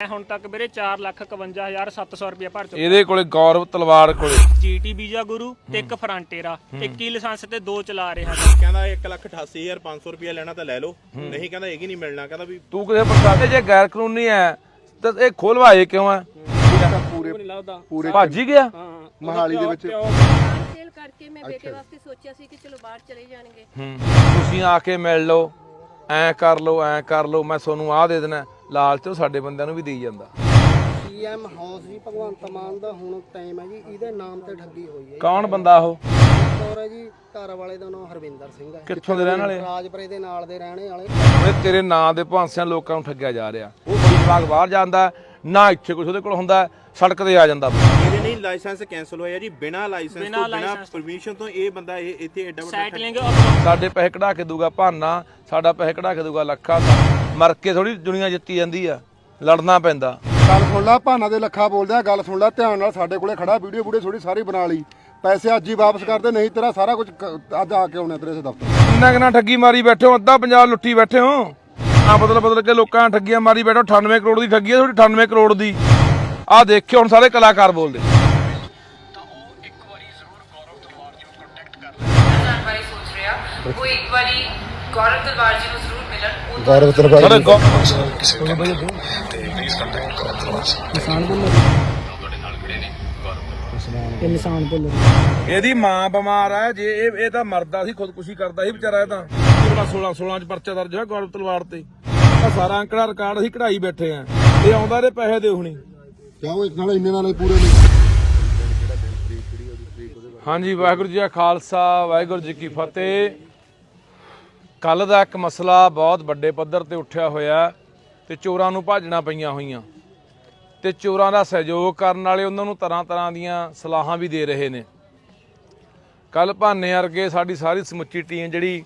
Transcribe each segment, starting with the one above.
ਮੈਂ ਹੁਣ ਤੱਕ ਵੀਰੇ 451700 ਰੁਪਏ ਭਰ ਚੁੱਕਾ। ਇਹਦੇ ਕੋਲੇ ਗੌਰਵ ਤਲਵਾਰ ਕੋਲੇ। ਜੀਟੀ ਵੀਜ਼ਾ ਗੁਰੂ ਤੇ ਇੱਕ ਫਰੰਟੇਰਾ 21 ਲਾਇਸੈਂਸ ਤੇ ਦੋ ਚਲਾ ਰਿਹਾ। ਕਹਿੰਦਾ 188500 ਰੁਪਏ ਲੈਣਾ ਤਾਂ ਲੈ ਲਓ। ਨਹੀਂ ਕਹਿੰਦਾ ਇਹ ਕੀ ਨਹੀਂ ਮਿਲਣਾ ਕਹਿੰਦਾ ਵੀ ਤੂੰ ਕਿਸੇ ਪ੍ਰਸ਼ਾਦੇ ਜੇ ਗੈਰ ਕਾਨੂੰਨੀ ਹੈ ਤਾਂ ਇਹ ਖੋਲਵਾਏ ਕਿਉਂ ਹੈ? ਪੂਰੇ ਪੂਰੇ ਭੱਜ ਹੀ ਗਿਆ। ਮਹਾਲੀ ਦੇ ਵਿੱਚ ਸੇਲ ਕਰਕੇ ਮੈਂ ਬੇਟੇ ਵਾਸਤੇ ਸੋਚਿਆ ਸੀ ਕਿ ਚਲੋ ਬਾਹਰ ਚਲੇ ਜਾਣਗੇ। ਹੂੰ। ਤੁਸੀਂ ਆ ਕੇ ਮਿਲ ਲਓ। ਐ ਕਰ ਲਓ ਐ ਕਰ ਲਓ ਮੈਂ ਤੁਹਾਨੂੰ ਆਹ ਦੇ ਦੇਣਾ। ਲਾਲਚ ਉਹ ਸਾਡੇ ਬੰਦਿਆਂ ਨੂੰ ਵੀ ਦੇਈ ਜਾਂਦਾ। ਸੀਐਮ ਹਾਊਸ ਜੀ ਭਗਵੰਤ ਮਾਨ ਦਾ ਹੁਣ ਟਾਈਮ ਹੈ ਜੀ ਇਹਦੇ ਨਾਮ ਤੇ ਠੱਗੀ ਹੋਈ ਹੈ ਕੌਣ ਬੰਦਾ ਉਹ? ਹੈ ਜੀ ਘਰ ਵਾਲੇ ਦਾ ਨਾਮ ਹਰਵਿੰਦਰ ਸਿੰਘ ਹੈ। ਕਿੱਥੋਂ ਦੇ ਰਹਿਣ ਵਾਲੇ ਰਾਜਪੁਰੇ ਦੇ ਨਾਲ ਦੇ ਰਹਿਣੇ ਵਾਲੇ। ਉਹ ਤੇਰੇ ਨਾਂ ਦੇ ਭਾਂਸਿਆਂ ਲੋਕਾਂ ਨੂੰ ਠੱਗਿਆ ਜਾ ਰਿਹਾ। ਉਹ ਬੜੀ ਜਵਾਕ ਬਾਹਰ ਜਾਂਦਾ ਨਾ ਇੱਥੇ ਕੁਝ ਉਹਦੇ ਕੋਲ ਹੁੰਦਾ ਸੜਕ ਤੇ ਆ ਜਾਂਦਾ। ਇਹਦੇ ਨਹੀਂ ਲਾਇਸੈਂਸ ਕੈਨਸਲ ਹੋਇਆ ਜੀ ਬਿਨਾ ਲਾਇਸੈਂਸ ਬਿਨਾਂ ਤੋਂ ਬਿਨਾ license ਪਰਮਿਸ਼ਨ ਤੋਂ। ਇਹ ਬੰਦਾ ਇਹ ਇੱਥੇ ਐਡਾ ਵੱਡਾ ਸਾਈਕਲਿੰਗ ਸਾਡੇ ਪੈਸੇ ਕਢਾ ਕੇ ਦੂਗਾ ਭਾਨਾ ਸਾਡਾ ਪੈਸੇ ਕਢਾ ਕੇ ਦੂਗਾ ਲੱਖਾ ਮਰ ਕੇ ਥੋੜੀ ਦੁਨੀਆ ਜਿੱਤੀ ਜਾਂਦੀ ਆ ਲੜਨਾ ਪੈਂਦਾ। ਗੱਲ ਸੁਣ ਲੈ ਭਾਨਾ ਦੇ ਲੱਖਾ ਬੋਲਦੇ ਆ ਗੱਲ ਸੁਣ ਲੈ ਧਿਆਨ ਨਾਲ ਸਾਡੇ ਕੋਲੇ ਖੜਾ ਵੀਡੀਓ ਵੀਡੀਓ ਥੋੜੀ ਸਾਰੀ ਬਣਾ ਲਈ। ਪੈਸੇ ਅੱਜ ਹੀ ਵਾਪਸ ਕਰਦੇ ਨਹੀਂ ਤੇਰਾ ਸਾਰਾ ਕੁਝ ਅੱਜ ਆ ਕੇ ਆਉਣਾ ਤੇਰੇ ਸੇ ਦਫ਼ਤਰ। ਕਿੰਨਾ ਕਿੰਨਾ ਠੱਗੀ ਮਾਰੀ ਬੈਠੇ ਹੋ ਅੱਧਾ ਪੰਜਾਬ ਲੁੱਟੀ ਬੈਠੇ ਹੋ? ਆ ਬਦਲ ਬਦਲ ਕੇ ਲੋਕਾਂ ਨੇ ਠੱਗੀਆਂ ਮਾਰੀ ਬੈਠੇ ਹੋ 98 ਕਰੋੜ ਦੀ ਠੱਗੀ ਹੈ ਤੁਹਾਡੀ 98 ਕਰੋੜ ਦੀ। ਆ ਦੇਖਿਓ ਹੁਣ ਸਾਰੇ ਕਲਾਕਾਰ ਬੋਲਦੇ। ਉਹ ਇੱਕ ਵਾਰੀ ਗੌਰਵ ਤਲਵਾਰ ਜੀ ਨੂੰ ਜ਼ਰੂਰ ਮਿਲਣ। ਉਹ ਗੌਰਵ ਤਲਵਾਰ ਸਾਰੇ ਗੌ- ਇਨਸਾਨ ਭੁੱਲ। ਇਹਦੀ ਮਾਂ ਬਿਮਾਰ ਆ ਜੇ ਇਹ ਇਹ ਤਾਂ ਮਰਦਾ ਸੀ ਖੁਦਕੁਸ਼ੀ ਕਰਦਾ ਸੀ ਵਿਚਾਰਾ ਇਹ ਤਾਂ। 16 16 ਚ ਪਰਚਾ ਦਰਜ ਹੋਇਆ ਗੌਰਵ ਤਲਵਾਰ ਤੇ। ਆ ਸਾਰਾ ਅੰਕੜਾ ਰਿਕਾਰਡ ਅਸੀਂ ਕਢਾਈ ਬੈਠੇ ਆ। ਇਹ ਆਉਂਦਾ ਇਹਦੇ ਪੈਸੇ ਦਿਓ ਹੁਣੀ। ਕਿਉਂ? ਇਸ ਨਾਲ ਇੰਨੇ ਨਾਲ ਪੂਰੇ ਨਹੀਂ ਹਾਂਜੀ ਵਾਹਿਗੁਰੂ ਜੀ ਕਾ ਖਾਲਸਾ ਵਾਹਿਗੁਰੂ ਜੀ ਕੀ ਫਤਿਹ। ਕੱਲ ਦਾ ਇੱਕ ਮਸਲਾ ਬਹੁਤ ਵੱਡੇ ਪੱਧਰ ਤੇ ਉੱਠਿਆ ਹੋਇਆ ਤੇ ਚੋਰਾਂ ਨੂੰ ਭਾਜਣਾ ਪਈਆਂ ਹੋਈਆਂ। ਤੇ ਚੋਰਾਂ ਦਾ ਸਹਿਯੋਗ ਕਰਨ ਵਾਲੇ ਉਹਨਾਂ ਨੂੰ ਤਰ੍ਹਾਂ ਤਰ੍ਹਾਂ ਦੀਆਂ ਸਲਾਹਾਂ ਵੀ ਦੇ ਰਹੇ ਨੇ। ਕੱਲ ਭਾਨੇ ਵਰਗੇ ਸਾਡੀ ਸਾਰੀ ਸਮੁੱਚੀ ਟੀਮ ਜਿਹੜੀ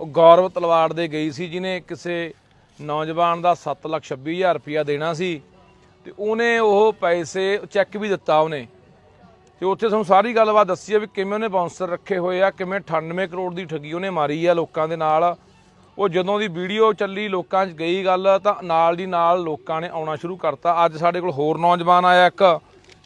ਉਹ ਗੌਰਵ ਤਲਵਾੜ ਦੇ ਗਈ ਸੀ, ਜਿਨੇ ਕਿਸੇ ਨੌਜਵਾਨ ਦਾ 7 ਲੱਖ 26 ਹਜ਼ਾਰ ਰੁਪਇਆ ਦੇਣਾ ਸੀ ਤੇ ਉਹਨੇ ਉਹ ਪੈਸੇ ਚੈੱਕ ਵੀ ਦਿੱਤਾ ਉਹਨੇ। ਤੇ ਉੱਥੇ ਤੁਹਾਨੂੰ ਸਾਰੀ ਗੱਲਬਾਤ ਦੱਸੀ ਆ ਵੀ ਕਿਵੇਂ ਉਹਨੇ ਬਾਉਂਸਰ ਰੱਖੇ ਹੋਏ ਆ, ਕਿਵੇਂ 98 ਕਰੋੜ ਦੀ ਠੱਗੀ ਉਹਨੇ ਮਾਰੀ ਆ ਲੋਕਾਂ ਦੇ ਨਾਲ। ਉਹ ਜਦੋਂ ਦੀ ਵੀਡੀਓ ਚੱਲੀ ਲੋਕਾਂ 'ਚ ਗਈ ਗੱਲ, ਤਾਂ ਨਾਲ ਦੀ ਨਾਲ ਲੋਕਾਂ ਨੇ ਆਉਣਾ ਸ਼ੁਰੂ ਕਰਤਾ। ਅੱਜ ਸਾਡੇ ਕੋਲ ਹੋਰ ਨੌਜਵਾਨ ਆਇਆ ਇੱਕ।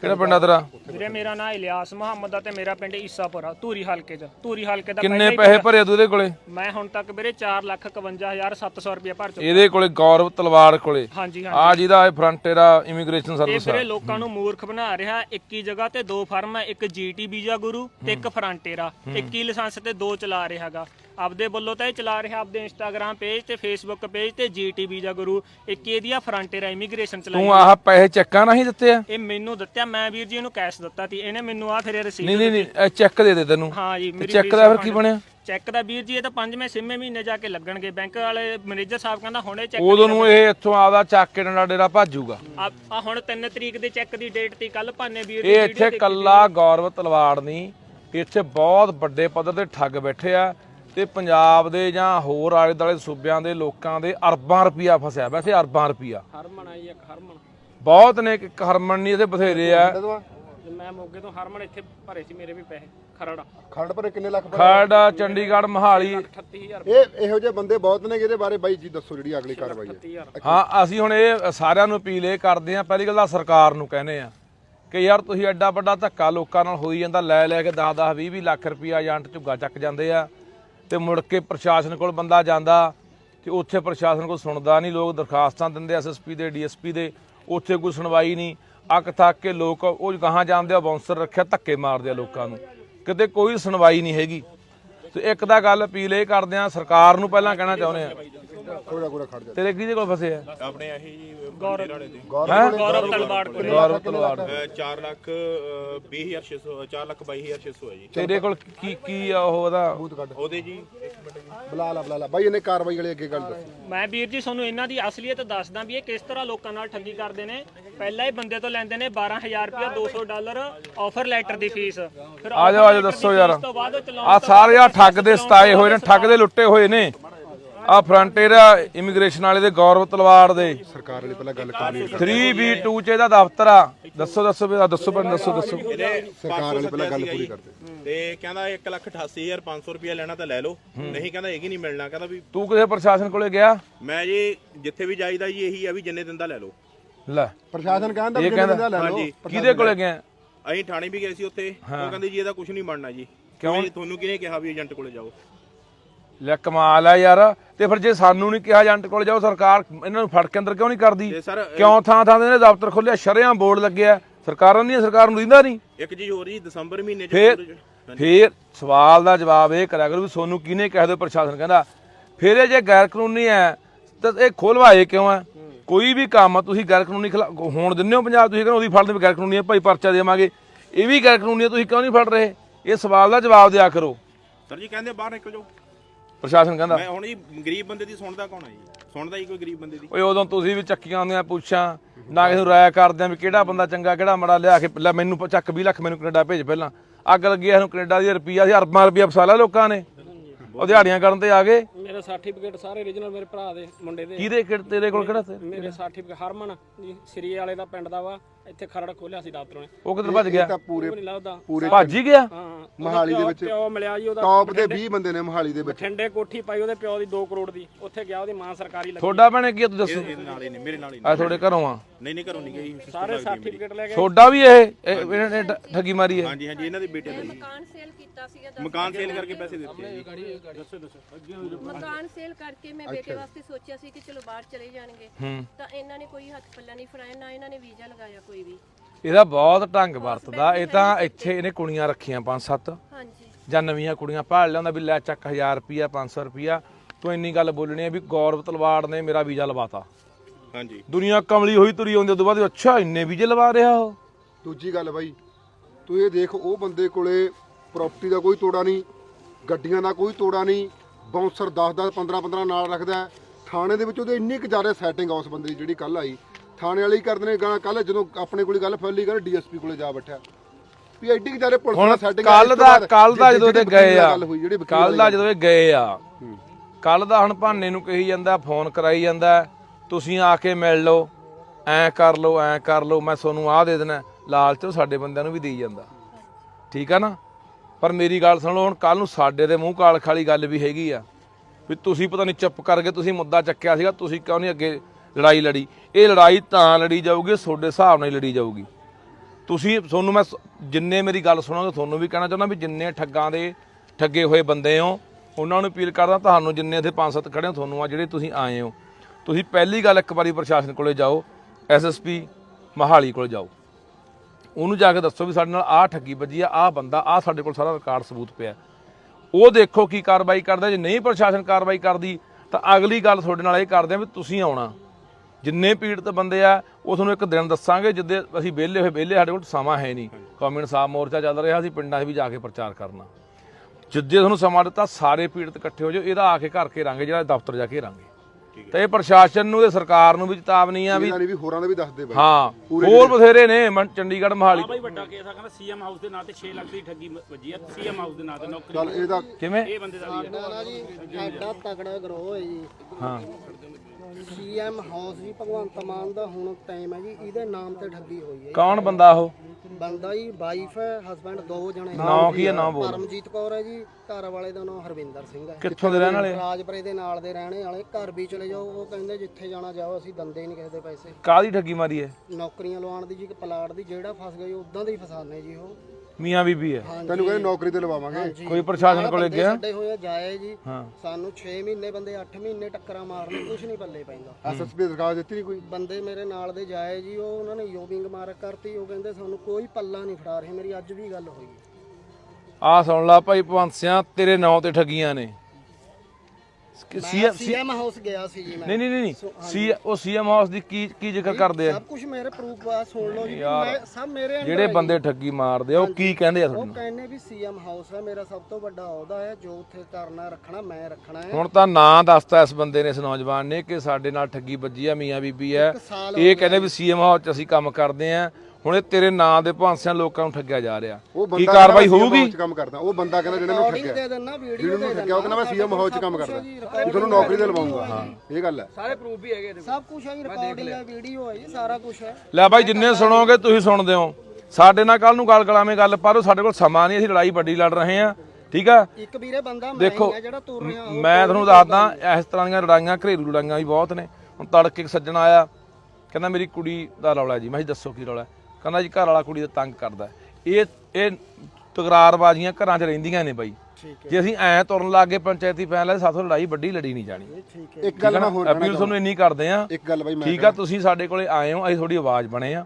ਕਿਹੜਾ ਪਿੰਡ ਆ ਤੇਰਾ? ਵੀਰੇ ਮੇਰਾ ਨਾਮ ਇਲਿਆਸ ਮੁਹੰਮਦ ਆ ਤੇ ਮੇਰਾ ਪਿੰਡ ਈਸਾਪੁਰ ਧੂਰੀ ਹਲਕੇ 'ਚ। ਧੂਰੀ ਹਲਕੇ ਦਾ ਕਿੰਨੇ ਪਹਿਲਾ ਪੈਸੇ ਭਰੇ ਤੂੰ ਇਹਦੇ ਕੋਲੇ? ਮੈਂ ਹੁਣ ਤੱਕ ਵੀਰੇ 451700 ਰੁਪਏ ਭਰ ਚੁੱਕਾ। ਇਹਦੇ ਕੋਲੇ ਗੌਰਵ ਤਲਵਾਰ ਕੋਲੇ? ਹਾਂਜੀ ਹਾਂ ਆ ਜਿਹਦਾ ਇਹ ਫਰੰਟੇਰਾ ਇਮੀਗ੍ਰੇਸ਼ਨ ਇਹ ਸਰਵਿਸ ਆ। ਵੀਰੇ ਲੋਕਾਂ ਨੂੰ ਮੂਰਖ ਬਣਾ ਰਿਹਾ 21 ਜਗ੍ਹਾ ਤੇ ਦੋ ਫਰਮ ਹੈ ਇੱਕ ਜੀਟੀ ਵੀਜ਼ਾ ਗੁਰੂ ਤੇ ਇੱਕ ਫਰੰਟੇਰਾ 21 ਲਾਇਸੈਂਸ ਤੇ ਦੋ ਚਲਾ ਰਿਹਾ ਹੈਗਾ। ਆਪਦੇ ਵੱਲੋਂ ਤਾਂ ਇਹ ਚਲਾ ਰਿਹਾ ਆਪਦੇ ਇੰਸਟਾਗ੍ਰam ਪੇਜ ਤੇ ਫੇਸਬੁੱਕ ਪੇਜ ਤੇ ਜੀਟੀ ਵੀਜ਼ਾ ਗੁਰੂ। ਇੱਕ ਇਹਦੀ ਆ? ਫਰੰਟੇਰਾ ਇਮੀਗ੍ਰੇਸ਼ਨ ਚਲਾਈ ਤੂੰ ਆਹ ਪੈਸੇ ਚੈੱਕਾਂ ਨਹੀਂ ਦਿੱਤੇ ਆ? ਇਹ ਮੈਨੂੰ ਦਿੱਤਿਆ ਮੈਂ ਵੀਰ ਜੀ ਇਹਨੂੰ ਕੈਸ਼ ਦਿੱਤਾ ਸੀ ਇਹਨੇ ਮੈਨੂੰ ਆ ਫਿਰ ਰਸੀਦ ਨਹੀਂ ਨਹੀਂ ਨਹੀਂ ਇਹ ਚੈੱਕ ਦੇ ਦੇ ਤੈਨੂੰ। ਹਾਂ ਜੀ ਮੇਰੀ ਚੈੱਕ ਦਾ ਫਿਰ ਕੀ ਬਣਿਆ? ਚੈੱਕ ਦਾ ਵੀਰ ਜੀ ਇਹ ਤਾਂ ਪੰਜਵੇਂ ਛੇਵੇਂ ਮਹੀਨੇ ਜਾ ਕੇ ਲੱਗਣਗੇ। ਬੈਂਕ ਵਾਲੇ ਮੈਨੇਜਰ ਸਾਹਿਬ ਕਹਿੰਦਾ ਹੁਣੇ ਚੈੱਕ ਉਦੋਂ ਨੂੰ ਇਹ ਇੱਥੋਂ ਆਪਦਾ ਚੱਕ ਕੇ ਡੰਡਾ ਡੇਰਾ ਭਾਜੂਗਾ। ਆ ਹੁਣ 3 ਤਰੀਕ ਦੇ ਚੈੱਕ ਦੀ ਡੇਟ ਤੀ ਕੱਲ ਭਾਨੇ ਵੀਰ ਦੀ ਇਹ video ਇੱਥੇ ਦੇਖੀ ਕੱਲਾ ਗੌਰਵ ਤਲਵਾੜ ਨਹੀਂ ਇੱਥੇ ਬਹੁਤ ਵੱਡੇ ਪੱਧਰ ਤੇ ਠੱਗ ਬੈਠੇ ਆ। ਤੇ ਪੰਜਾਬ ਦੇ ਜਾਂ ਹੋਰ ਆਲੇ ਦੁਆਲੇ ਸੂਬਿਆਂ ਦੇ ਲੋਕਾਂ ਦੇ ਅਰਬਾਂ ਰੁਪਈਆ ਫਸਿਆ। ਵੈਸੇ ਅਰਬਾਂ ਰੁਪਈਆ। ਹਰਮਨ ਆਈ ਇੱਕ ਹਰਮਨ। ਬਹੁਤ ਨੇ ਇੱਕ ਹਰਮਨ ਨਹੀਂ ਇੱਥੇ ਬਥੇਰੇ ਆ। ਮੈਂ ਮੋਗੇ ਤੋਂ ਹਰਮਨ ਇੱਥੇ ਭਰੇ ਸੀ ਮੇਰੇ ਵੀ ਪੈਸੇ ਖਰੜ। ਖਰੜ ਪਰ ਕਿੰਨੇ ਲੱਖ ਭਰੇ? ਖਰੜ ਚੰਡੀਗੜ੍ਹ ਮਹਾਲੀ। 38000 ਇਹ ਇਹੋ ਜਿਹੇ ਬੰਦੇ ਬਹੁਤ ਨੇ ਜਿਹਦੇ ਬਾਰੇ ਬਾਈ ਜੀ ਦੱਸੋ ਜਿਹੜੀ ਅਗਲੀ ਕਾਰਵਾਈ ਹੈ। ਹਾਂ ਅਸੀਂ ਹੁਣ ਇਹ ਸਾਰਿਆਂ ਨੂੰ ਅਪੀਲ ਇਹ ਕਰਦੇ ਹਾਂ ਪਹਿਲੀ ਗੱਲ ਤਾਂ ਸਰਕਾਰ ਨੂੰ ਕਹਿੰਦੇ ਆ ਕਿ ਯਾਰ ਤੁਸੀਂ ਐਡਾ ਵੱਡਾ ਧੱਕਾ ਲੋਕਾਂ ਨਾਲ ਹੋਈ ਜਾਂਦਾ ਲੈ ਲੈ ਕੇ 10 10 20 20 ਲੱਖ ਰੁਪਇਆ ਏਜੰਟ ਝੁੱਗਾ ਚੱਕ ਜਾਂਦੇ ਆ। ਤੇ ਮੁੜ ਕੇ ਪ੍ਰਸ਼ਾਸਨ ਕੋਲ ਬੰਦਾ ਜਾਂਦਾ ਤੇ ਉੱਥੇ ਪ੍ਰਸ਼ਾਸਨ ਕੋਲ ਸੁਣਦਾ ਨਹੀਂ, ਲੋਕ ਦਰਖਾਸਤਾਂ ਦਿੰਦੇ ਐਸਐਸਪੀ ਦੇ ਡੀਐਸਪੀ ਦੇ, ਉੱਥੇ ਕੋਈ ਸੁਣਵਾਈ ਨਹੀਂ। ਅੱਕ ਥੱਕ ਕੇ ਲੋਕ ਉਹ ਗਾਹਾਂ ਜਾਂਦੇ ਆ ਬਾਉਂਸਰ ਰੱਖਿਆ, ਧੱਕੇ ਮਾਰਦੇ ਆ ਲੋਕਾਂ ਨੂੰ। ਕਿਤੇ ਕੋਈ ਸੁਣਵਾਈ ਨਹੀਂ ਹੈਗੀ। ਤੇ ਇੱਕ ਤਾਂ ਗੱਲ ਅਪੀਲ ਇਹ ਕਰਦੇ ਆ, ਸਰਕਾਰ ਨੂੰ ਪਹਿਲਾਂ ਕਹਿਣਾ ਚਾਹੁੰਦੇ ਆ ਥੋੜਾ ਥੋੜਾ ਖੜ ਜਾ। ਤੇਰੇ ਕਿਹਦੇ ਕੋਲ ਫਸੇ ਆ? ਆਪਣੇ ਆਹੀ ਜੀ ਗੌਰਵ ਵਾਲੇ ਦੇ। ਗੌਰਵ ਤਲਵਾੜ ਕੋਲ ਗੌਰਵ ਤਲਵਾੜ 4 ਲੱਖ 20600 4 ਲੱਖ 22600 ਹੈ ਜੀ। ਤੇਰੇ ਕੋਲ ਕੀ ਕੀ ਆ ਉਹ ਉਹਦਾ? ਉਹਦੇ ਜੀ ਇੱਕ ਮਿੰਟ ਜੀ। ਬੁਲਾ ਲਾ ਬੁਲਾ ਲਾ। ਬਾਈ ਇਹਨੇ ਕਾਰਵਾਈ ਵਾਲੀ ਅੱਗੇ ਗੱਲ ਦੱਸੋ। ਮੈਂ ਵੀਰ ਜੀ ਤੁਹਾਨੂੰ ਇਹਨਾਂ ਦੀ ਅਸਲੀਅਤ ਦੱਸਦਾ ਵੀ ਇਹ ਕਿਸ ਤਰ੍ਹਾਂ ਲੋਕਾਂ ਨਾਲ ਠੱਗੀ ਕਰਦੇ ਨੇ। ਪਹਿਲਾਂ ਹੀ ਬੰਦੇ ਤੋਂ ਲੈਂਦੇ ਨੇ 12000 ਰੁਪਇਆ 200 ਡਾਲਰ ਆਫਰ ਲੈਟਰ ਦੀ ਫੀਸ ਫਿਰ ਆ ਜਾਓ ਆ ਜਾਓ ਦੱਸੋ ਯਾਰ। ਆ ਸਾਰੇ ਆ ਠੱਗ ਦੇ ਸਤਾਏ ਹੋਏ ਨੇ ਠੱਗ ਦੇ ਲੁੱਟੇ ਹੋਏ ਨੇ। ਆ ਫਰੰਟੇਰਾ ਇਮੀਗ੍ਰੇਸ਼ਨ ਵਾਲੇ ਦੇ ਗੌਰਵ ਤਲਵਾੜ ਦੇ। ਸਰਕਾਰ ਵਾਲੀ ਪਹਿਲਾਂ ਗੱਲ ਕਰ ਲਈ 3B2 ਚ ਇਹਦਾ ਦਫ਼ਤਰ ਆ। ਦੱਸੋ ਦੱਸੋ ਵੀ ਆ ਦੱਸੋ ਪਰ ਦੱਸੋ ਦੱਸੋ। ਸਰਕਾਰ ਵਾਲੀ ਪਹਿਲਾਂ ਗੱਲ ਪੂਰੀ ਕਰਦੇ। ਤੇ ਕਹਿੰਦਾ 188500 ਰੁਪਏ ਲੈਣਾ ਤਾਂ ਲੈ ਲਓ। ਨਹੀਂ ਕਹਿੰਦਾ ਇਹ ਕੀ ਨਹੀਂ ਮਿਲਣਾ ਕਹਿੰਦਾ ਵੀ ਤੂੰ ਕਿਸੇ ਪ੍ਰਸ਼ਾਸਨ ਕੋਲੇ ਗਿਆ? ਮੈਂ ਜੀ ਜਿੱਥੇ ਵੀ ਜਾਈਦਾ ਜੀ ਇਹੀ ਆ ਵੀ ਜਿੰਨੇ ਦਿਨ ਦਾ ਲੈ ਲਓ। ਲੈ। ਪ੍ਰਸ਼ਾਸਨ ਕਹਿੰਦਾ ਵੀ ਕਹਿੰਦਾ- ਕਹਿੰਦਾ ਲੈ ਲਓ। ਹਾਂਜੀ। ਕਿਹਦੇ ਕੋਲੇ ਗਏ ਅਸੀਂ ਥਾਣੇ ਵੀ ਗਏ ਸੀ ਉੱਥੇ। ਉਹ ਕਹਿੰਦੇ ਜੀ ਇਹਦਾ ਕੁਝ ਨਹੀਂ ਬਣਨਾ ਜੀ। ਕਿਉਂ? ਵੀ ਤੁਹਾਨੂੰ ਕਿਹਨੇ ਕਿਹਾ ਵੀ ਏਜੰਟ ਕੋਲੇ ਜਾਓ? ਲੈ ਕਮਾਲ ਆ ਯਾਰ। ਤੇ ਫਿਰ ਜੇ ਸਾਨੂੰ ਨਹੀਂ ਕਿਹਾ ਏਜੰਟ ਕੋਲ ਜਾਓ ਸਰਕਾਰ ਇਹਨਾਂ ਨੂੰ ਫੜ ਕੇ ਅੰਦਰ ਕਿਉਂ ਨਹੀਂ ਕਰਦੀ? ਤੇ ਸਰ ਕਿਉਂ ਥਾਂ ਥਾਂ ਦੇ ਨੇ ਦਫ਼ਤਰ ਖੋਲਿਆ ਸ਼ਰਿਆਂ ਬੋਰਡ ਲੱਗਿਆ। ਸਰਕਾਰਾਂ ਨਹੀਂ ਸਰਕਾਰ ਨੂੰ ਦਿੰਦਾ ਨਹੀਂ। ਇੱਕ ਚੀਜ਼ ਹੋਰ ਜੀ ਦਸੰਬਰ ਮਹੀਨੇ ਚ ਫਿਰ। ਫਿਰ ਸਵਾਲ ਦਾ ਜਵਾਬ ਇਹ ਕਰਿਆ ਕਰੋ ਵੀ ਸੋਨੂੰ ਕਿਹਨੇ ਕਹਿ ਦਿਓ ਪ੍ਰਸ਼ਾਸਨ ਕਹਿੰਦਾ। ਫਿਰ ਇਹ ਜੇ ਗੈਰ ਕਾਨੂੰਨੀ ਹੈ ਤਾਂ ਇਹ ਖੋਲਵਾਏ ਕਿਉਂ ਹੈ? ਕੋਈ ਵੀ ਕੰਮ ਤੁਸੀਂ ਗੈਰ ਕਾਨੂੰਨੀ ਹੋਣ ਦਿੰਦੇ ਹੋ ਪੰਜਾਬ ਤੁਸੀਂ ਕਹਿੰਦੇ ਉਹਦੀ ਫੜਦੇ ਵੀ ਗੈਰ ਕਾਨੂੰਨੀ ਹੈ ਭਾਈ ਪਰਚਾ ਦੇਵਾਂਗੇ। ਇਹ ਵੀ ਗੈਰ ਕਾਨੂੰਨੀ ਹੈ ਤੁਸੀਂ ਕਿਉਂ ਨਹੀਂ ਫੜ ਰਹੇ? ਇਹ ਸਵਾਲ ਦਾ ਜਵਾਬ ਦਿਆ ਕਰੋ। ਸਰ ਜੀ ਕਹਿੰਦੇ ਬਾਹਰ ਨਿਕਲ ਜਾਓ। ਪ੍ਰਸ਼ਾਸਨ ਕਹਿੰਦਾ ਮੈਂ ਹੁਣ ਜੀ ਗਰੀਬ ਬੰਦੇ ਦੀ ਸੁਣਦਾ ਕੌਣ ਹੈ ਜੀ? ਸੁਣਦਾ ਹੀ ਕੋਈ ਗਰੀਬ ਬੰਦੇ ਦੀ? ਓਏ ਉਦੋਂ ਤੁਸੀਂ ਵੀ ਚੱਕੀਆਂ ਆਉਂਦੀਆਂ ਪੁੱਛਾਂ ਨਾ ਕਿਸੇ ਨੂੰ ਰਾਇ ਕਰਦੇ ਆ ਵੀ ਕਿਹੜਾ ਬੰਦਾ ਚੰਗਾ ਕਿਹੜਾ ਮਾੜਾ ਲਿਆ ਕੇ ਲੈ ਮੈਨੂੰ ਚੱਕ 20 ਲੱਖ ਮੈਨੂੰ ਕੈਨੇਡਾ ਭੇਜ ਪਹਿਲਾਂ। ਅੱਗ ਲੱਗੀ ਇਹਨੂੰ ਕੈਨੇਡਾ ਦੀ ਰੁਪਈਆ ਸੀ ਅਰਬਾਂ ਰੁਪਈਆ ਫਸਾਲਿਆ ਲੋਕਾਂ ਨੇ। ਉਹ ਦਿਹਾੜੀਆਂ ਕਰਨ ਤੇ ਆ ਗਏ। ਮੇਰੇ ਸਰਟੀਫਿਕੇਟ ਸਾਰੇ origignal ਮੇਰੇ ਭਰਾ ਦੇ ਮੁੰਡੇ ਦੇ। ਕਿਹਦੇ ਕਿਹੜੇ- ਤੇਰੇ ਕੋਲ ਕਿਹੜਾ ਸੀ? ਮੇਰੇ ਸਰਟੀਫਿਕੇਟ ਹਰਮਨ ਜੀ ਸ੍ਰੀ ਵਾਲੇ ਦਾ ਪਿੰਡ ਦਾ ਵਾ। ਇੱਥੇ ਖਰੜ ਖੋਲਿਆ ਸੀ ਦਫ਼ਤਰ ਨੇ। ਉਹ ਕਿੱਧਰ ਭੱਜ ਗਿਆ? ਤਾਂ ਪੂਰੇ ਨਹੀਂ ਲੱਭਦਾ ਪੂਰੇ ਭੱਜ ਹੀ ਗਿਆ? ਹਾਂ ਮੋਹਾਲੀ ਦੇ ਵਿੱਚ ਪਿਓ ਮਿਲਿਆ ਜੀ ਉਹਦਾ। ਟੌਪ ਦੇ 20 ਬੰਦੇ ਨੇ ਮੋਹਾਲੀ ਦੇ ਵਿੱਚ। ਠੰਡੇ ਕੋਠੀ ਪਾਈ ਉਹਦੇ ਪਿਓ ਦੀ 2 ਕਰੋੜ ਦੀ। ਉੱਥੇ ਗਿਆ ਉਹਦੀ ਮਾਂ ਸਰਕਾਰੀ ਲੱਗੀ। ਤੁਹਾਡਾ ਭੈਣੇ ਕੀ ਆ ਤੂੰ ਦੱਸੋ? ਇਹਦੇ ਨਾਲ ਹੀ ਨੇ ਮੇਰੇ ਨਾਲ ਹੀ ਆ ਤੁਹਾਡੇ ਘਰੋਂ ਆ? ਨਹੀਂ ਨਹੀਂ ਘਰੋਂ ਨਹੀਂ ਗਈ। ਸਾਰੇ ਸਰਟੀਫਿਕੇਟ ਲੈ ਕੇ ਤੁਹਾਡਾ ਵੀ ਇਹ ਇਹ- ਇਹਨਾਂ ਨੇ ਠ- ਠੱਗੀ ਮਾਰੀ ਹੈ। ਹਾਂਜੀ ਹਾਂਜੀ ਇਹਨਾਂ ਦੇ ਬੇਟੇ ਦਾ ਜੀ। ਮਕਾਨ ਸੇਲ ਕੀਤਾ ਸੀਗਾ ਦਸ- ਮਕਾਨ ਸੇਲ ਕਰਕੇ ਪੈਸੇ ਦਿੱਤੇ। ਆ ਜੀ ਮਕਾਨ ਸੇਲ ਕਰਕੇ ਮੈਂ ਬੇਟੇ ਵਾਸਤੇ ਸੋਚਿਆ ਸੀ ਕਿ ਚਲੋ ਬਾਹਰ ਚਲੇ ਜਾਣਗੇ। ਤਾਂ ਇਹਨਾਂ ਨੇ ਕੋਈ ਹੱਥ ਪੱਲਾ ਨਹੀਂ ਫੜਾਇਆ ਨਾ ਇਹਨਾਂ ਨੇ ਵੀਜ਼ਾ ਲਗਾਇਆ ਕੋਈ ਵੀ। ਇਹਦਾ ਬਹੁਤ ਢੰਗ ਵਰਤਦਾ। ਇਹ ਤਾਂ ਇੱਥੇ ਇਹਨੇ ਕੁੜੀਆਂ ਰੱਖੀਆਂ ਪੰਜ ਸੱਤ। ਹਾਂਜੀ। ਜਾਂ ਨਵੀਆਂ ਕੁੜੀਆਂ ਭਾਲ ਲਿਆਉਂਦਾ ਵੀ ਲੈ ਚੱਕ 1000 ਰੁਪਿਆ 500 ਰੁਪਿਆ ਤੂੰ ਇੰਨੀ ਗੱਲ ਬੋਲਣੀ ਹੈ ਵੀ ਗੌਰਵ ਤਲਵਾੜ ਨੇ ਮੇਰਾ ਵੀਜ਼ਾ ਲਵਾਤਾ। ਹਾਂਜੀ। ਦੁਨੀਆ ਕਮਲੀ ਹੋਈ ਤੁਰੀ ਆਉਂਦੀ ਉਦੋਂ ਬਾਅਦ ਅੱਛਾ ਇੰਨੇ ਵੀਜ਼ੇ ਲਵਾ ਰਿਹਾ ਉਹ। ਦੂਜੀ ਗੱਲ ਬਾਈ ਤੂੰ ਇਹ ਦੇਖ ਉਹ ਬੰਦੇ ਕੋਲੇ ਪ੍ਰਾਪਰਟੀ ਦਾ ਕੋਈ ਤੋੜਾ ਨਹੀਂ ਗੱਡੀਆਂ ਦਾ ਕੋਈ ਤੋੜਾ ਨਹੀਂ ਬਾਉਂਸਰ 10 10 15 15 ਨਾਲ ਰੱਖਦਾ। ਥਾਣੇ ਦੇ ਵਿੱਚ ਉਹਦੇ ਇੰਨੀ ਕੁ ਜ਼ਿਆਦਾ ਸੈਟਿੰਗ ਆ ਉਸ ਬੰਦੇ ਦੀ ਜਿਹੜੀ ਕੱਲ ਆਈ। ਥਾਣੇ ਵਾਲੇ ਹੀ ਕਰਦੇ ਨੇ ਗਾਣਾ ਕੱਲ ਜਦੋਂ ਆਪਣੇ ਕੋਲੇ ਗੱਲ ਫੈਲੀ ਕਰ ਡੀਐਸਪੀ ਕੋਲੇ ਜਾ ਬੈਠਾ ਵੀ ਐਡੀ ਕੁ ਜ਼ਿਆਦਾ ਪੁਲਿਸ ਨਾਲ ਸੈਟਿੰਗ ਕੱਲ ਦਾ ਕੱਲ ਦਾ ਜਦੋਂ ਇਹ ਗਏ ਆ ਕੱਲ ਦਾ ਜਦੋਂ ਇਹ ਗਏ ਆ ਕੱਲ ਦਾ ਹੁਣ ਭਾਨੇ ਨੂੰ ਕਹੀ ਜਾਂਦਾ ਫੋਨ ਕਰਾਈ ਜਾਂਦਾ ਤੁਸੀਂ ਆ ਕੇ ਮਿਲ ਲਓ ਐ ਕਰ ਲਓ ਐ ਕਰ ਲਓ ਮੈਂ ਤੁਹਾਨੂੰ ਆਹ ਦੇ ਦੇਣਾ। ਲਾਲਚ ਸਾਡੇ ਬੰਦਿਆਂ ਨੂੰ ਵੀ ਦੇਈ ਜਾਂਦਾ। ਠੀਕ ਆ ਨਾ? ਪਰ ਮੇਰੀ ਗੱਲ ਸੁਣ ਲਓ ਹੁਣ ਕੱਲ ਨੂੰ ਸਾਡੇ ਦੇ ਮੂੰਹ ਕਾਲਖ ਵਾਲੀ ਗੱਲ ਵੀ ਹੈਗੀ ਆ। ਵੀ ਤੁਸੀਂ ਪਤਾ ਨਹੀਂ ਚੁੱਪ ਕਰਕੇ ਤੁਸੀਂ ਮੁੱਦਾ ਚੱਕਿਆ ਸੀਗਾ, ਤੁਸੀਂ ਕਿਉਂ ਨਹੀਂ ਅੱਗੇ ਲੜਾਈ ਲੜੀ? ਇਹ ਲੜਾਈ ਤਾਂ ਲੜੀ ਜਾਊਗੀ ਤੁਹਾਡੇ ਹਿਸਾਬ ਨਾਲ ਹੀ ਲੜੀ ਜਾਊਗੀ। ਤੁਸੀਂ, ਤੁਹਾਨੂੰ ਮੈਂ ਜਿੰਨੇ ਮੇਰੀ ਗੱਲ ਸੁਣੋਗੇ, ਤੁਹਾਨੂੰ ਵੀ ਕਹਿਣਾ ਚਾਹੁੰਦਾ ਵੀ ਜਿੰਨੇ ਠੱਗਾਂ ਦੇ ਠੱਗੇ ਹੋਏ ਬੰਦੇ ਹੋ, ਉਹਨਾਂ ਨੂੰ ਅਪੀਲ ਕਰਦਾ, ਤੁਹਾਨੂੰ ਜਿੰਨੇ ਇੱਥੇ ਪੰਜ ਸੱਤ ਖੜੇ ਹੋ, ਤੁਹਾਨੂੰ ਆ ਜਿਹੜੇ ਤੁਸੀਂ ਆਏ ਹੋ। ਤੁਸੀਂ ਪਹਿਲੀ ਗੱਲ ਇੱਕ ਵਾਰੀ ਪ੍ਰਸ਼ਾਸਨ ਕੋਲੇ ਜਾਓ ਐਸਐਸਪੀ ਮਹਾਲੀ ਕੋਲ ਜਾਓ। ਉਹਨੂੰ ਜਾ ਕੇ ਦੱਸੋ ਵੀ ਸਾਡੇ ਨਾਲ ਆਹ ਠੱਗੀ ਵੱਜੀ ਆ ਆਹ ਬੰਦਾ ਆਹ ਸਾਡੇ ਕੋਲ ਸਾਰਾ ਰਿਕਾਰਡ ਸਬੂਤ ਪਿਆ ਉਹ ਦੇਖੋ ਕੀ ਕਾਰਵਾਈ ਕਰਦਾ ਜੇ ਨਹੀਂ ਪ੍ਰਸ਼ਾਸਨ ਕਾਰਵਾਈ ਕਰਦੀ ਤਾਂ ਅਗਲੀ ਗੱਲ ਤੁਹਾਡੇ ਨਾਲ ਇਹ ਕਰਦੇ ਆ ਵੀ ਤੁਸੀਂ ਆਉਣਾ। ਜਿੰਨੇ ਪੀੜਤ ਬੰਦੇ ਆ ਉਹ ਤੁਹਾਨੂੰ ਇੱਕ ਦਿਨ ਦੱਸਾਂਗੇ ਜਿੱਦੇ ਅਸੀਂ ਵਿਹਲੇ ਹੋਏ ਵਿਹਲੇ ਸਾਡੇ ਕੋਲ ਸਮਾਂ ਹੈ ਨਹੀਂ। ਕੌਮੀ ਇਨਸਾਫ ਮੋਰਚਾ ਚੱਲ ਰਿਹਾ ਸੀ ਪਿੰਡਾਂ 'ਚ ਵੀ ਜਾ ਕੇ ਪ੍ਰਚਾਰ ਕਰਨਾ। ਜਿੱਦੇ ਤੁਹਾਨੂੰ ਸਮਾਂ ਦਿੱਤਾ ਸਾਰੇ ਪੀੜਤ ਇਕੱਠੇ ਹੋ ਜਾਓ ਇਹਦਾ ਆ ਕੇ ਘਰ ਘੇਰਾਂਗੇ ਜਿਹੜਾ ਦਫ਼ਤਰ ਜਾ ਕੇ ਘੇਰਾਂਗੇ। ਤੇ ਇਹ ਪ੍ਰਸ਼ਾਸਨ ਨੂੰ ਤੇ ਸਰਕਾਰ ਨੂੰ ਵੀ ਚੇਤਾਵਨੀ ਆ ਵੀ ਇਹਨਾਂ ਨੇ ਵੀ ਹੋਰਾਂ ਦਾ ਵੀ ਦੱਸ ਦੇ ਬਾਈ। ਹਾਂ ਹੋਰ ਬਥੇਰੇ ਨੇ ਮਨ- ਚੰਡੀਗੜ੍ਹ ਮਹਾਲੀ। ਬਾਈ ਵੱਡਾ ਕੇਸ ਆ ਕਹਿੰਦਾ ਸੀਐਮ ਹਾਊਸ ਦੇ ਨਾਂ ਤੇ 6 ਲੱਖ ਦੀ ਠੱਗੀ ਮ- ਵੱਜੀ ਆ ਸੀਐਮ ਹਾਊਸ ਦੇ ਨਾਂ ਤੇ ਨੌਕਰੀ। ਚੱਲ ਇਹਦਾ ਕਿਵੇਂ? ਇਹ ਬੰਦੇ ਦਾ ਵੀ ਆ। ਸਾਡਾ ਨਾ ਜੀ ਐਡਾ ਤਕੜਾ ਗਰੋਹ ਹੈ ਜੀ। ਹਾਂ। ਸੀਐਮ ਹਾਊਸ ਜੀ ਭਗਵੰਤ ਮਾਨ ਦਾ ਹੁਣ ਟਾਈਮ ਹੈ ਜੀ ਇਹਦੇ ਨਾਮ ਤੇ ਠੱਗੀ ਹੋਈ ਹੈ ਕੌਣ ਬੰਦਾ ਉਹ? ਬੰਦਾ ਜੀ ਵਾਈਫ ਹੈ ਹਸਬੰਡ ਦੋ ਜਣੇ ਨਾਂ ਕੀ ਹੈ ਨਾਂ ਬੋਲ ਪਰਮਜੀਤ ਕੌਰ ਹੈ ਜੀ ਘਰ ਵਾਲੇ ਦਾ ਨਾਮ ਹਰਵਿੰਦਰ ਸਿੰਘ ਹੈ। ਕਿੱਥੋਂ ਦੇ ਰਹਿਣ ਵਾਲੇ ਰਾਜਪੁਰੇ ਦੇ ਨਾਲ ਦੇ ਰਹਿਣੇ ਵਾਲੇ ਘਰ ਵੀ ਚਲੇ ਜਾਓ। ਉਹ ਕਹਿੰਦੇ ਜਿੱਥੇ ਜਾਣਾ ਜਾਓ ਅਸੀਂ ਦੰਦੇ ਨਹੀਂ ਕਿਸੇ ਦੇ ਪੈਸੇ। ਕਾਹਦੀ ਠੱਗੀ ਮਾਰੀ ਹੈ? ਨੌਕਰੀਆਂ ਲਵਾਉਣ ਦੀ ਜੀ ਇੱਕ ਪਲਾਟ ਦੀ ਜਿਹੜਾ ਫਸ ਗਿਆ ਜੀ ਉਦਾਂ ਦੇ ਹੀ ਫਸਾਨੇ ਜੀ ਉਹ। ਮੀਆਂ ਬੀਬੀ ਹੈ। ਤੈਨੂੰ ਕਹਿੰਦੇ ਨੌਕਰੀ ਤੇ ਲਵਾਵਾਂਗੇ। ਕੋਈ ਪ੍ਰਸ਼ਾਸਨ ਕੋਲੇ ਬੰਦੇ ਗਿਆ? ਛੱਡੇ ਹੋਏ ਜਾਏ ਜੀ। ਹਾਂ। ਸਾਨੂੰ 6 ਮਹੀਨੇ ਬੰਦੇ 8 ਮਹੀਨੇ ਟੱਕਰਾਂ ਮਾਰਨੇ ਕੁਝ ਨਹੀਂ ਪੱਲੇ ਪੈਂਦਾ। ਐਸਐਸਪੀ ਦਰਖਾਸਤ ਦਿੱਤੀ ਨਹੀਂ ਕੋਈ? ਬੰਦੇ ਮੇਰੇ ਨਾਲ ਦੇ ਜਾਏ ਜੀ ਉਹ ਉਹਨਾਂ ਨੇ ਯੋਬਿੰਗ ਮਾਰ ਕਰਤੀ ਉਹ ਕਹਿੰਦੇ ਸਾਨੂੰ ਕੋਈ ਪੱਲਾ ਨਹੀਂ ਫੜਾ ਰਹੇ ਮੇਰੀ ਅੱਜ ਵੀ ਗੱਲ ਹੋਈ ਆ ਸੁਣ ਲਾ ਭਾਈ ਭਵੰਤ ਸਿਆਂ ਤੇਰੇ ਨਾਂ ਤੇ ਠੱਗੀਆਂ ਨੇ। ਸੀ ਸੀਐਮ ਹਾਊਸ ਗਿਆ ਸੀ ਜੀ ਮੈਂ। ਨਹੀਂ ਨਹੀਂ ਨਹੀਂ ਨਹੀਂ ਸੀ ਉਹ ਸੀਐਮ ਹਾਊਸ ਦੀ ਕੀ ਕੀ ਜ਼ਿਕਰ ਕਰਦੇ ਆ? ਸਭ ਕੁਝ ਮੇਰੇ ਪ੍ਰੂਫ ਆ ਸੁਣ ਲਓ ਜੀ। ਮੈਂ ਸਭ ਮੇਰੇ ਅੰਦਰ ਜਿਹੜੇ ਬੰਦੇ ਠੱਗੀ ਮਾਰਦੇ ਆ ਉਹ ਕੀ ਕਹਿੰਦੇ ਆ ਉਹ ਤੁਹਾਨੂੰ ਕਹਿੰਦੇ ਵੀ ਸੀਐਮ ਹਾਊਸ ਹੈ ਮੇਰਾ ਸਭ ਤੋਂ ਵੱਡਾ ਅਹੁਦਾ ਹੈ ਜੋ ਉੱਥੇ ਕਰਨਾ ਰੱਖਣਾ ਮੈਂ ਰੱਖਣਾ ਹੈ ਹੁਣ ਤਾਂ ਨਾਂ ਦੱਸਤਾ ਇਸ ਬੰਦੇ ਨੇ ਇਸ ਨੌਜਵਾਨ ਨੇ ਕਿ ਸਾਡੇ ਨਾਲ ਠੱਗੀ ਵੱਜੀ ਆ ਮੀਆਂ ਬੀਬੀ ਸਾਲ ਇਹ ਕਹਿੰਦੇ ਵੀ ਸੀਐਮ ਹਾਊਸ 'ਚ ਅਸੀਂ ਕੰਮ ਕਰਦੇ ਆ। ਹੁਣ ਇਹ ਤੇਰੇ ਨਾਂ ਦੇ ਭਾਂਸਿਆਂ ਲੋਕਾਂ ਨੂੰ ਠੱਗਿਆ ਜਾ ਰਿਹਾ। ਉਹ ਕੀ ਕਾਰਵਾਈ ਹੋਊਗੀ? ਕੰਮ ਕਰਦਾ। ਉਹ ਬੰਦਾ ਕਹਿੰਦਾ ਜਿਹੜਾ ਨੂੰ ਠੱਗਿਆ। ਦੇ ਦੇਣਾ ਵੀਡੀਓ ਜਿਹਨੂੰ ਦੇ ਨੂੰ ਦੇਣਾ ਠੱਗਿਆ ਉਹ ਕਹਿੰਦਾ ਮੈਂ ਸੀਐਮ ਹਾਊਸ 'ਚ ਕੰਮ ਕਰਦਾ। ਵੀ ਤੁਹਾਨੂੰ ਨੌਕਰੀ ਤੇ ਲਵਾਉਂਗਾ। ਹਾਂ ਇਹ ਗੱਲ ਹੈ। ਸਭ ਕੁਝ ਹੈ ਜੀ ਰਿਕਾਰਡਿੰਗ ਹੈ ਵੀਡੀਓ ਹੈ ਜੀ ਸਾਰਾ ਕੁਝ ਹੈ। ਲੈ ਭਾਈ ਜਿੰਨੇ ਸੁਣੋਗੇ ਤੁਸੀਂ ਸੁਣਦੇ ਹੋ। ਸਾਡੇ ਨਾਲ ਕੱਲ ਨੂੰ ਗੱਲ ਕਲਾਵੇਂ ਗੱਲ ਪਾਰੋ ਸਾਡੇ ਕੋਲ ਸਮਾਂ ਨਹੀਂ ਅਸੀਂ ਲੜਾਈ ਵੱਡੀ ਲੜ ਰਹੇ ਹਾਂ। ਠੀਕ ਆ? ਇੱਕ ਵੀਰੇ ਬੰਦਾ ਮੈਂ ਆ ਜਿਹੜਾ ਤੁਰ ਰਿਹਾ ਮੈਂ ਤੁਹਾਨੂੰ ਦੱਸਦਾ ਇਸ ਤਰ੍ਹਾਂ ਦੀਆਂ ਲੜਾਈਆਂ ਘਰੇਲੂ ਲੜਾਈਆਂ ਵੀ ਬਹੁਤ ਨੇ। ਹੁਣ ਤੜਕੇ ਇੱਕ ਸੱਜਣ ਆਇਆ ਕਹਿੰਦਾ ਮੇਰੀ ਕੁੜੀ ਦਾ ਰੌਲਾ ਜੀ ਮੈਂ ਜੀ ਦੱਸੋ ਕੀ ਰੌਲਾ? ਕਹਿੰਦਾ ਜੀ ਘਰ ਵਾਲਾ ਕੁੜੀ ਦਾ ਤੰਗ ਕਰਦਾ। ਇਹ ਇਹ ਤਕਰਾਰਬਾਜ਼ੀਆਂ ਘਰਾਂ 'ਚ ਰਹਿੰਦੀਆਂ ਨੇ ਬਾਈ। ਜੇ ਅਸੀਂ ਐ ਤੁਰਨ ਲੱਗੇ ਪੰਚਾਇਤੀ ਫੈਸਲਾ ਸਾਥੋਂ ਲੜਾਈ ਵੱਡੀ ਲੜੀ ਨਹੀਂ ਜਾਣੀ। ਇੱਕ ਗੱਲ ਮੈਂ ਹੋਰ ਅਪੀਲ ਤੁਹਾਨੂੰ ਇੰਨੀ ਕਰਦੇ ਆ ਇੱਕ ਗੱਲ ਬਾਈ ਮੈਂ ਠੀਕ ਆ ਤੁਸੀਂ ਸਾਡੇ ਕੋਲੇ ਆਏ ਹੋ ਅਸੀਂ ਥੋੜੀ ਆਵਾਜ਼ ਬਣੇ ਆ